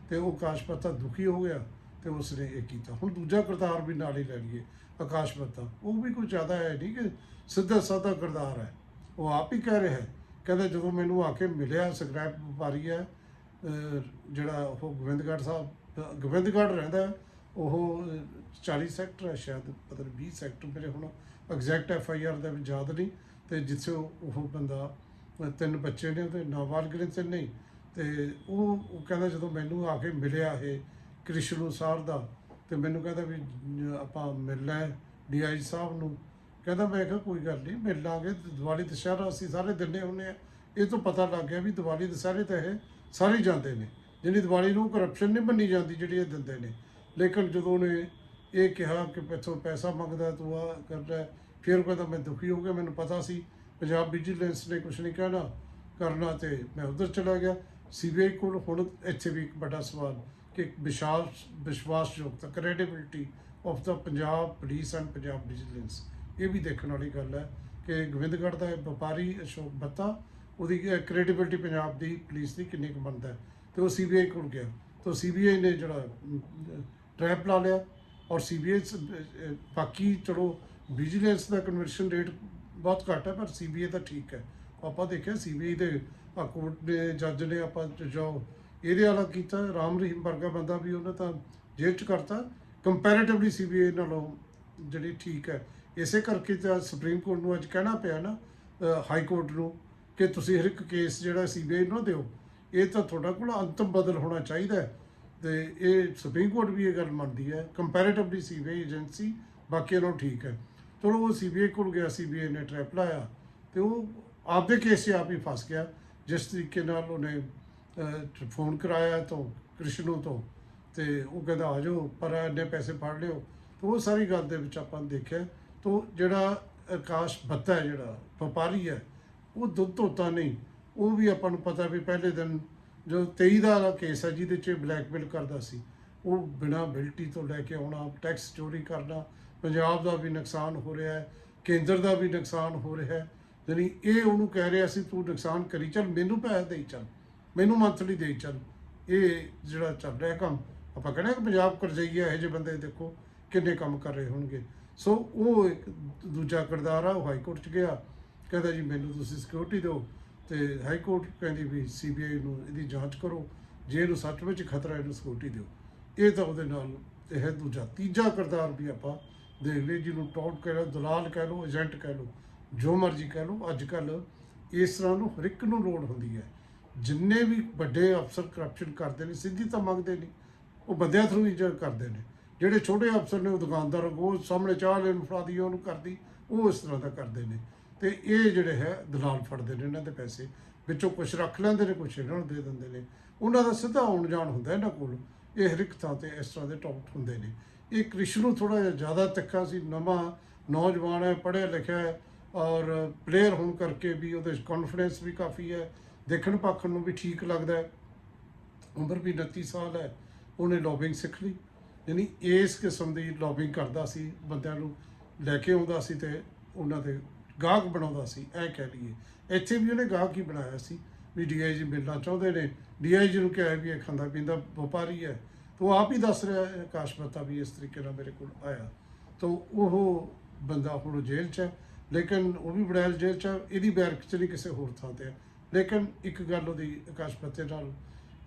ਤੇ ਉਹ ਆਕਾਸ਼ ਪਤਾ ਦੁਖੀ ਹੋ ਗਿਆ ਤੇ ਉਸਨੇ ਇਹ ਕੀਤਾ। ਹੁਣ ਦੂਜਾ ਕਿਰਦਾਰ ਵੀ ਨਾਲ ਹੀ ਲੈ ਲਈਏ, ਆਕਾਸ਼ ਪਤਾ। ਉਹ ਵੀ ਕੋਈ ਜ਼ਿਆਦਾ ਹੈ ਨਹੀਂ ਕਿ ਸਿੱਧਾ ਸਾਦਾ ਕਿਰਦਾਰ ਹੈ। ਉਹ ਆਪ ਹੀ ਕਹਿ ਰਿਹਾ ਹੈ। ਕਹਿੰਦਾ ਜਦੋਂ ਮੈਨੂੰ ਆ ਕੇ ਮਿਲਿਆ, ਸਕ੍ਰੈਪ ਵਪਾਰੀ ਹੈ ਜਿਹੜਾ ਉਹ ਗੋਬਿੰਦਗੜ੍ਹ ਸਾਹਿਬ ਗੋਬਿੰਦਗੜ੍ਹ ਰਹਿੰਦਾ ਹੈ। ਉਹ ਅਹ, 40 ਸੈਕਟਰ ਹੈ ਸ਼ਾਇਦ ਪਤਾ ਨਹੀਂ 20 ਸੈਕਟਰ ਮੇਰੇ ਹੁਣ ਐਗਜ਼ੈਕਟ ਐਫ ਆਈ ਆਰ ਦਾ ਵੀ ਯਾਦ ਨਹੀਂ ਤੇ ਜਿੱਥੇ ਉਹ ਬੰਦਾ ਤਿੰਨ ਬੱਚੇ ਨੇ ਉਹਦੇ ਨਾਬਾਲਗ ਨੇ ਤੇ ਨਹੀਂ ਤੇ ਉਹ ਉਹ ਕਹਿੰਦਾ ਜਦੋਂ ਮੈਨੂੰ ਆ ਕੇ ਮਿਲਿਆ ਇਹ ਕ੍ਰਿਸ਼ਨ ਸਾਰ ਦਾ ਤੇ ਮੈਨੂੰ ਕਹਿੰਦਾ ਵੀ ਆਪਾਂ ਮਿਲਣਾ ਹੈ ਡੀਆਈ ਸਾਹਿਬ ਨੂੰ। ਕਹਿੰਦਾ ਮੈਂ ਕਿਹਾ ਕੋਈ ਗੱਲ ਨਹੀਂ ਮਿਲ ਲਾਂਗੇ ਦੀਵਾਲੀ ਦੁਸਹਿਰਾ ਅਸੀਂ ਸਾਰੇ ਦਿਨੇ ਹੁੰਨੇ ਆ। ਇਹ ਤੋਂ ਪਤਾ ਲੱਗ ਗਿਆ ਵੀ ਦੀਵਾਲੀ ਦੁਸਹਿਰੇ ਤਾਂ ਇਹ ਸਾਰੇ ਜਾਂਦੇ ਨੇ ਜਿਹੜੀ ਦੀਵਾਲੀ ਨੂੰ ਕਰਪਸ਼ਨ ਨਹੀਂ ਮੰਨੀ ਜਾਂਦੀ ਜਿਹੜੀ ਇਹ ਦਿੰਦੇ ਨੇ। ਲੇਕਿਨ ਜਦੋਂ ਉਹਨੇ ਇਹ ਕਿਹਾ ਕਿ ਪੈਸੋਂ ਪੈਸਾ ਮੰਗਦਾ ਤੂੰ ਆ ਕਰਦਾ ਫਿਰ ਉਹ ਕਹਿੰਦਾ, ਮੈਂ ਦੁਖੀ ਹੋ ਗਿਆ, ਮੈਨੂੰ ਪਤਾ ਸੀ, ਪੰਜਾਬ ਵਿਜੀਲੈਂਸ ਨੇ ਕੁਝ ਨਹੀਂ ਕਹਿਣਾ ਕਰਨਾ ਤੇ ਮੈਂ ਉਧਰ ਚਲਾ ਗਿਆ। ਸੀਬੀਆਈ ਕੋਲ ਹੁਣ ਇੱਥੇ ਵੀ ਇੱਕ ਵੱਡਾ ਸਵਾਲ ਕਿ ਇੱਕ ਵਿਸ਼ਾਲ ਵਿਸ਼ਵਾਸਯੋਗਤਾ credibility of the Punjab police and Punjab vigilance. ਇਹ ਵੀ ਦੇਖਣ ਵਾਲੀ ਗੱਲ ਹੈ ਕਿ ਗੋਬਿੰਦਗੜ੍ਹ ਦਾ ਵਪਾਰੀ ਅਸ਼ੋਕ ਬੱਤਾ, ਉਹਦੀ ਕ੍ਰੈਡੀਬਿਲਟੀ ਪੰਜਾਬ ਦੀ ਪੁਲਿਸ ਦੀ ਕਿੰਨੀ ਕੁ ਬਣਦਾ ਹੈ। ਤੇ ਉਹ ਸੀਬੀਆਈ ਕੋਲ ਗਿਆ। ਤਾਂ ਸੀਬੀਆਈ ਨੇ ਜਿਹੜਾ ਟ੍ਰੈਪ ਲਾ ਲਿਆ ਔਰ ਸੀਬੀਆਈ ਬਾਕੀ ਚਲੋ ਵਿਜੀਲੈਂਸ ਦਾ ਕਨਵਰਸ਼ਨ ਰੇਟ ਬਹੁਤ ਘੱਟ ਹੈ, ਪਰ ਸੀਬੀਆਈ ਤਾਂ ਠੀਕ ਹੈ। ਆਪਾਂ ਦੇਖਿਆ ਸੀਬੀਆਈ ਦੇ ਕੋਰਟ ਦੇ ਜੱਜ ਨੇ ਆਪਾਂ ਜੋ ਇਹਦੇ ਵਾਲਾ ਕੀਤਾ, ਰਾਮ ਰਹੀਮ ਵਰਗਾ ਬੰਦਾ ਵੀ ਉਹਨੇ ਤਾਂ ਜੇਲ੍ਹ ਚ ਕਰਤਾ। ਕੰਪੈਰੀਟਿਵਲੀ ਸੀਬੀਆਈ ਨਾਲੋਂ ਜਿਹੜੀ ਠੀਕ ਹੈ। ਇਸੇ ਕਰਕੇ ਤਾਂ ਸੁਪਰੀਮ ਕੋਰਟ ਨੂੰ ਅੱਜ ਕਹਿਣਾ ਪਿਆ ਨਾ ਹਾਈ ਕੋਰਟ ਨੂੰ ਕਿ ਤੁਸੀਂ ਹਰ ਇੱਕ ਕੇਸ ਜਿਹੜਾ ਸੀਬੀਆਈ ਨੂੰ ਨਾ ਦਿਓ, ਇਹ ਤਾਂ ਤੁਹਾਡਾ ਕੋਲ ਅੰਤਮ ਬਦਲ ਹੋਣਾ ਚਾਹੀਦਾ ਹੈ। ਤੇ ਇਹ ਸੁਪਰੀਮ ਕੋਰਟ ਵੀ ਇਹ ਗੱਲ ਮੰਨਦੀ ਹੈ ਕੰਪੈਰੀਟਿਵਲੀ ਸੀਬੀਆਈ ਏਜੰਸੀ ਬਾਕੀਆਂ ਨਾਲੋਂ ਠੀਕ ਹੈ। ਚਲੋ ਉਹ ਸੀਬੀਆਈ ਕੋਲ ਗਿਆ ਸੀਬੀਆਈ ਨੇ ਟ੍ਰੈਪ ਲਾਇਆ ਤੇ ਉਹ ਆਪਦੇ ਕੇਸ 'ਚ ਆਪ ਹੀ ਫਸ ਗਿਆ। ਜਿਸ ਤਰੀਕੇ ਨਾਲ ਉਹਨੇ ਫੋਨ ਕਰਾਇਆ ਤੋਂ, ਕ੍ਰਿਸ਼ਨੂ ਤੋਂ ਤੇ ਉਹ ਕਹਿੰਦਾ ਆ ਜਾਓ, ਪਰ ਇੰਨੇ ਪੈਸੇ ਫੜ ਲਿਓ। ਤੇ ਉਹ ਸਾਰੀ ਗੱਲ ਦੇ ਵਿੱਚ ਆਪਾਂ ਨੇ ਦੇਖਿਆ ਤੋਂ ਜਿਹੜਾ ਆਕਾਸ਼ ਬੱਤਾ ਹੈ ਜਿਹੜਾ, ਵਪਾਰੀ ਹੈ, ਉਹ ਦੁੱਧ ਧੋਤਾ ਨਹੀਂ। ਉਹ ਵੀ ਆਪਾਂ ਨੂੰ ਪਤਾ ਵੀ ਪਹਿਲੇ ਦਿਨ ਜੋ 23 ਦਾ ਕੇਸ ਹੈ ਜਿਹਦੇ 'ਚ ਬਲੈਕਮੇਲ ਕਰਦਾ ਸੀ, ਉਹ ਬਿਨਾਂ ਬਿਲਟੀ ਤੋਂ ਲੈ ਕੇ ਆਉਣਾ ਟੈਕਸ ਚੋਰੀ ਕਰਨਾ, ਪੰਜਾਬ ਦਾ ਵੀ ਨੁਕਸਾਨ ਹੋ ਰਿਹਾ ਹੈ, ਕੇਂਦਰ ਦਾ ਵੀ ਨੁਕਸਾਨ ਹੋ ਰਿਹਾ ਹੈ ਯਾਨੀ ਇਹ ਉਹਨੂੰ ਕਹਿ ਰਿਹਾ ਸੀ, ਤੂੰ ਨੁਕਸਾਨ ਕਰੀ ਚੱਲ, ਮੈਨੂੰ ਪੈਸੇ ਦੇਈ ਚੱਲ, ਮੈਨੂੰ ਮੰਥਲੀ ਦੇਈ ਚੱਲ। ਇਹ ਜਿਹੜਾ ਚੱਲ ਰਿਹਾ ਕੰਮ, ਆਪਾਂ ਕਹਿੰਦੇ ਕਿ ਪੰਜਾਬ ਕਰਜ਼ਈਆ ਇਹੋ ਜਿਹੇ ਬੰਦੇ ਦੇਖੋ ਕਿੰਨੇ ਕੰਮ ਕਰ ਰਹੇ ਹੋਣਗੇ। ਸੋ ਉਹ ਇੱਕ ਦੂਜਾ ਕਿਰਦਾਰ ਆ, ਉਹ ਹਾਈ ਕੋਰਟ ਚ ਗਿਆ, ਕਹਿੰਦਾ ਜੀ, ਮੈਨੂੰ ਤੁਸੀਂ ਸਿਕਿਉਰਿਟੀ ਦਿਓ। ਤੇ ਹਾਈ ਕੋਰਟ ਕਹਿੰਦੀ ਵੀ ਸੀਬੀਆਈ ਨੂੰ ਇਹਦੀ ਜਾਂਚ ਕਰੋ, ਜੇ ਇਹਨੂੰ ਸੱਚ ਵਿੱਚ ਖਤਰਾ ਇਹਨੂੰ ਸਿਕਿਉਰਿਟੀ ਦਿਓ। ਇਹ ਤਾਂ ਉਹਦੇ ਨਾਲ ਇਹ ਹੈ ਦੂਜਾ ਤੀਜਾ ਕਿਰਦਾਰ ਵੀ ਆਪਾਂ ਦੇਖ ਲਈ ਜਿਹਨੂੰ ਟੌਟ ਕਹਿ ਲਓ, ਦਲਾਲ ਕਹਿ ਲਓ, ਏਜੰਟ ਕਹਿ ਲਓ, ਜੋ ਮਰਜ਼ੀ ਕਹਿ ਲਓ ਅੱਜ ਕੱਲ ਇਸ ਤਰ੍ਹਾਂ ਨੂੰ ਹਰ ਇੱਕ ਨੂੰ ਲੋੜ ਹੁੰਦੀ ਹੈ। ਜਿੰਨੇ ਵੀ ਵੱਡੇ ਅਫਸਰ ਕਰਪਸ਼ਨ ਕਰਦੇ ਨੇ, ਸਿੱਧੀ ਤਾਂ ਮੰਗਦੇ ਨਹੀਂ। ਉਹ ਬੰਦਿਆਂ ਥਰੂ ਹੀ ਕਰਦੇ ਨੇ। ਜਿਹੜੇ ਛੋਟੇ ਅਫਸਰ ਨੇ, ਉਹ ਦੁਕਾਨਦਾਰ, ਉਹ ਸਾਹਮਣੇ ਚਾਹ ਲੈਣ ਫੜਾ ਦੀ, ਉਹਨੂੰ ਕਰਦੀ, ਉਹ ਇਸ ਤਰ੍ਹਾਂ ਦਾ ਕਰਦੇ ਨੇ। ਤੇ ਇਹ ਜਿਹੜੇ ਹੈ ਦਲਾਲ ਫੜਦੇ ਨੇ, ਇਹਨਾਂ ਦੇ ਪੈਸੇ। ਵਿੱਚੋਂ ਕੁਝ ਰੱਖ ਲੈਂਦੇ ਨੇ ਕੁਝ ਇਹਨਾਂ ਨੂੰ ਦੇ ਦਿੰਦੇ ਨੇ। ਉਹਨਾਂ ਦਾ ਸਿੱਧਾ ਆਉਣ ਜਾਣ ਹੁੰਦਾ ਇਹਨਾਂ ਕੋਲ। ਇਹ ਹਰ ਇੱਕ ਥਾਂ ਤੇ ਇਸ ਤਰ੍ਹਾਂ ਦੇ ਟੌਪ ਹੁੰਦੇ ਨੇ। ਇਹ ਕ੍ਰਿਸ਼ਨ ਨੂੰ ਥੋੜਾ ਜਿਹਾ ਜ਼ਿਆਦਾ ਤਿੱਖਾ ਸੀ, ਨਵਾਂ ਨੌਜਵਾਨ ਹੈ, ਪੜ੍ਹਿਆ ਲਿਖਿਆ ਹੈ ਔਰ ਪਲੇਅਰ ਹੋਣ ਕਰਕੇ ਵੀ ਉਹਦੇ ਕੌਨਫੀਡੈਂਸ ਵੀ ਕਾਫੀ ਹੈ। ਦੇਖਣ ਪੱਖਣ ਨੂੰ ਵੀ ਠੀਕ ਲੱਗਦਾ ਹੈ। ਉਮਰ ਵੀ 29 ਸਾਲ ਹੈ, ਉਹਨੇ ਲੌਬਿੰਗ ਸਿੱਖ ਲਈ। ਯਾਨੀ ਇਸ ਕਿਸਮ ਦੀ ਲੌਬਿੰਗ ਕਰਦਾ ਸੀ, ਬੰਦਿਆਂ ਨੂੰ ਲੈ ਕੇ ਆਉਂਦਾ ਸੀ ਤੇ ਉਹਨਾਂ ਦੇ ਗਾਹਕ ਬਣਾਉਂਦਾ ਸੀ ਇਹ ਕਹਿ ਲਈਏ। ਇੱਥੇ ਵੀ ਉਹਨੇ ਗਾਹਕ ਹੀ ਬਣਾਇਆ ਸੀ, ਵੀ ਡੀਆਈਜੀ ਮਿਲਣਾ ਚਾਹੁੰਦੇ ਨੇ। ਡੀਆਈਜੀ ਨੂੰ ਕਿਹਾ ਵੀ ਇਹ ਖਾਂਦਾ ਪੀਂਦਾ ਵਪਾਰੀ ਹੈ। ਤੇ ਉਹ ਆਪ ਹੀ ਦੱਸ ਰਿਹਾ ਹੈ, ਆਕਾਸ਼ ਮਹਿਤਾ ਵੀ ਇਸ ਤਰੀਕੇ ਨਾਲ ਮੇਰੇ ਕੋਲ ਆਇਆ। ਤਾਂ ਉਹ ਬੰਦਾ ਹੁਣ ਜੇਲ੍ਹ 'ਚ ਹੈ, ਲੇਕਿਨ ਉਹ ਵੀ ਬੜੈਲ ਜੇਲ੍ਹ 'ਚ ਇਹਦੀ ਬੈਰਕ 'ਚ ਨਹੀਂ ਕਿਸੇ ਹੋਰ ਥਾਂ ਤੇ ਹੈ। ਲੇਕਿਨ ਇੱਕ ਗੱਲ ਉਹਦੀ ਆਕਾਸ਼ ਮਹਿਤੇ ਨਾਲ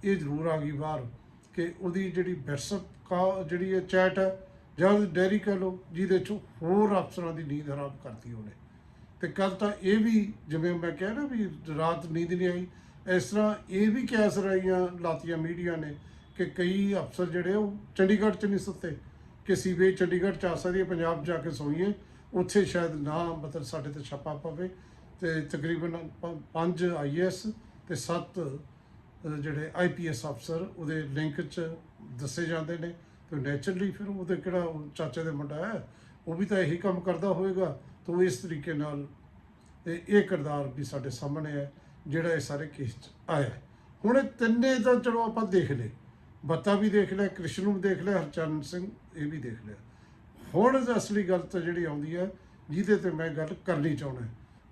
ਇਹ ਜ਼ਰੂਰ ਆ ਗਈ ਬਾਹਰ, ਕਿ ਉਹਦੀ ਜਿਹੜੀ WhatsApp ਕਾ ਜਿਹੜੀ ਇਹ ਚੈਟ ਹੈ, ਜਾਂ ਉਹਦੀ ਡੈਰੀ ਕਹ ਲਓ, ਜਿਹਦੇ ਚ ਹੋਰ ਅਫਸਰਾਂ ਦੀ ਨੀਂਦ ਹਰਾਮ ਕਰਤੀ ਉਹਨੇ। ਤੇ ਕੱਲ ਤਾਂ ਇਹ ਵੀ ਜਿਵੇਂ ਮੈਂ ਕਿਹਾ ਨਾ ਵੀ ਰਾਤ ਨੀਂਦ ਨਹੀਂ ਆਈ, ਇਸ ਤਰ੍ਹਾਂ ਇਹ ਵੀ ਕੈਸ ਰਹੀਆਂ ਲਾਤੀਆਂ ਮੀਡੀਆ ਨੇ ਕਿ ਕਈ ਅਫਸਰ ਜਿਹੜੇ ਉਹ ਚੰਡੀਗੜ੍ਹ ਚ ਨਹੀਂ ਸੁੱਤੇ, ਕਿ ਸੀਬੀਆਈ ਚੰਡੀਗੜ੍ਹ ਚ ਆ ਸਕਦੀ ਹੈ, ਪੰਜਾਬ ਜਾ ਕੇ ਸੋਈਏ, ਉੱਥੇ ਸ਼ਾਇਦ ਨਾ ਮਤਲਬ ਸਾਡੇ ਤੇ ਛਾਪਾ ਪਵੇ ਤੇ ਤਕਰੀਬਨ 5 ਆਈਐਸ ਤੇ 7 ਅਹ ਜਿਹੜੇ ਆਈਪੀਐਸ ਅਫਸਰ ਉਹਦੇ ਲਿੰਕ 'ਚ ਦੱਸੇ ਜਾਂਦੇ ਨੇ ਤੇ ਨੇਚਰਲੀ ਫਿਰ ਉਹਦੇ ਕਿਹੜਾ ਚਾਚੇ ਦੇ ਮੁੰਡਾ ਹੈ ਉਹ ਵੀ ਤਾਂ ਇਹੀ ਕੰਮ ਕਰਦਾ ਹੋਵੇਗਾ, ਤਾਂ ਉਹ ਇਸ ਤਰੀਕੇ ਨਾਲ ਇਹ ਇਹ ਕਿਰਦਾਰ ਵੀ ਸਾਡੇ ਸਾਹਮਣੇ ਹੈ, ਜਿਹੜਾ ਇਹ ਸਾਰੇ ਕੇਸ 'ਚ ਆਇਆ ਹੁਣ ਇਹ ਤਿੰਨੇ ਤਾਂ ਚਲੋ ਆਪਾਂ ਦੇਖ ਲਏ। ਬੱਤਾ ਵੀ ਦੇਖ ਲਿਆ, ਕ੍ਰਿਸ਼ਨ ਨੂੰ ਵੀ ਦੇਖ ਲਿਆ, ਹਰਚਰਨ ਸਿੰਘ ਇਹ ਵੀ ਦੇਖ ਲਿਆ। ਹੁਣ ਅਸਲੀ ਗੱਲ ਤਾਂ ਜਿਹੜੀ ਆਉਂਦੀ ਹੈ, ਜਿਹਦੇ ਤੇ ਮੈਂ ਗੱਲ ਕਰਨੀ ਚਾਹੁੰਦਾ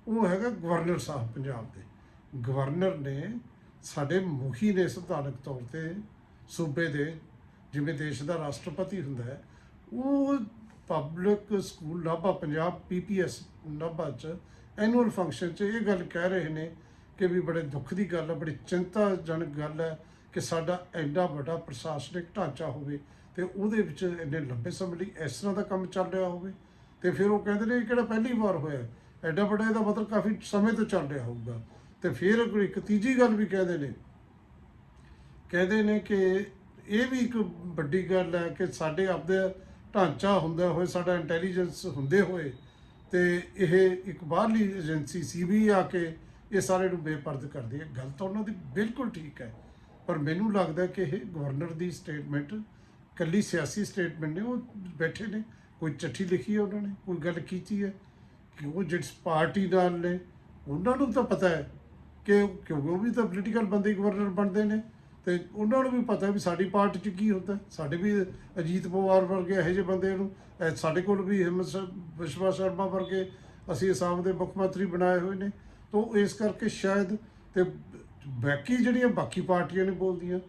ਉਹ ਹੈਗਾ ਗਵਰਨਰ ਸਾਹਿਬ ਪੰਜਾਬ ਦੇ। ਗਵਰਨਰ ਨੇ ਸਾਡੇ ਮੁਖੀ ਨੇ ਸੰਵਿਧਾਨਕ ਤੌਰ ਤੇ ਸੂਬੇ ਦੇ, ਜਿਵੇਂ ਦੇਸ਼ ਦਾ ਰਾਸ਼ਟਰਪਤੀ ਹੁੰਦਾ ਹੈ, ਉਹ public school Nabha Punjab PPS Nabha ਚ ਐਨੂਅਲ ਫੰਕਸ਼ਨ ਚ ਇਹ ਗੱਲ ਕਹਿ ਰਹੇ ਨੇ ਕਿ ਵੀ ਬੜੇ ਦੁੱਖ ਦੀ ਗੱਲ ਹੈ ਬੜੀ ਚਿੰਤਾਜਨਕ ਗੱਲ ਹੈ ਕਿ ਸਾਡਾ ਐਡਾ ਵੱਡਾ ਪ੍ਰਸ਼ਾਸਨਿਕ ਢਾਂਚਾ ਹੋਵੇ ਤੇ ਉਹਦੇ ਵਿੱਚ ਇੰਨੇ ਲੰਬੇ ਸਮੇਂ ਲਈ ਇਸ ਤਰ੍ਹਾਂ ਦਾ ਕੰਮ ਚੱਲ ਰਿਹਾ ਹੋਵੇ। ਤੇ ਫਿਰ ਉਹ ਕਹਿੰਦੇ ਨੇ ਇਹ ਕਿਹੜਾ ਪਹਿਲੀ ਵਾਰ ਹੋਇਆ ਐਡਾ ਵੱਡਾ ਇਹਦਾ ਮਤਲਬ ਕਾਫੀ ਸਮੇਂ ਤੋਂ ਚੱਲ ਰਿਹਾ ਹੋਊਗਾ। ਤੇ ਫਿਰ ਇੱਕ ਤੀਜੀ ਗੱਲ ਵੀ ਕਹਿੰਦੇ ਨੇ ਕਹਿੰਦੇ ਨੇ ਕਿ ਇਹ ਵੀ ਇੱਕ ਵੱਡੀ ਗੱਲ ਹੈ ਕਿ ਸਾਡੇ ਆਪਦੇ ਢਾਂਚਾ ਹੁੰਦਾ ਹੋਏ, ਸਾਡਾ ਇੰਟੈਲੀਜੈਂਸ ਹੁੰਦੇ ਹੋਏ ਤੇ ਇਹ ਇੱਕ ਬਾਹਰਲੀ ਏਜੰਸੀ ਸੀਬੀ ਆ ਕੇ ਇਹ ਸਾਰੇ ਨੂੰ ਬੇਪਰਦ ਕਰਦੀ ਹੈ। ਗੱਲ ਤਾਂ ਉਹਨਾਂ ਦੀ ਬਿਲਕੁਲ ਠੀਕ ਹੈ, ਪਰ ਮੈਨੂੰ ਲੱਗਦਾ ਕਿ ਇਹ ਗਵਰਨਰ ਦੀ ਸਟੇਟਮੈਂਟ ਕੱਲੀ ਸਿਆਸੀ ਸਟੇਟਮੈਂਟ ਨੇ, ਉਹ ਬੈਠੇ ਨੇ, ਕੋਈ ਚਿੱਠੀ ਲਿਖੀ ਹੈ ਉਹਨਾਂ ਨੇ, ਕੋਈ ਗੱਲ ਕੀਤੀ ਹੈ? ਕਿ ਉਹ ਜਿਸ ਪਾਰਟੀ ਨਾਲ ਨੇ, ਉਹਨਾਂ ਨੂੰ ਤਾਂ ਪਤਾ ਹੈ ਕਿ ਕਿਉਂਕਿ ਉਹ ਵੀ ਤਾਂ ਪੋਲੀਟੀਕਲ ਬੰਦੇ ਗਵਰਨਰ ਬਣਦੇ ਨੇ। ਤੇ ਉਹਨਾਂ ਨੂੰ ਵੀ ਪਤਾ ਵੀ ਸਾਡੀ ਪਾਰਟੀ 'ਚ ਕੀ ਹੁੰਦਾ। ਸਾਡੇ ਵੀ ਅਜੀਤ ਪਵਾਰ ਵਰਗੇ ਇਹੋ ਜਿਹੇ ਬੰਦੇ ਨੂੰ ਅਹ ਸਾਡੇ ਕੋਲ ਵੀ ਹਿੰਮਤ ਵਿਸ਼ਵਾ ਸ਼ਰਮਾ ਵਰਗੇ ਅਸੀਂ ਅਸਾਮ ਦੇ ਮੁੱਖ ਮੰਤਰੀ ਬਣਾਏ ਹੋਏ ਨੇ। ਤੋਂ ਇਸ ਕਰਕੇ ਸ਼ਾਇਦ ਤੇ ਬਾਕੀ ਜਿਹੜੀਆਂ ਬਾਕੀ ਪਾਰਟੀਆਂ ਨੇ ਬੋਲਦੀਆਂ,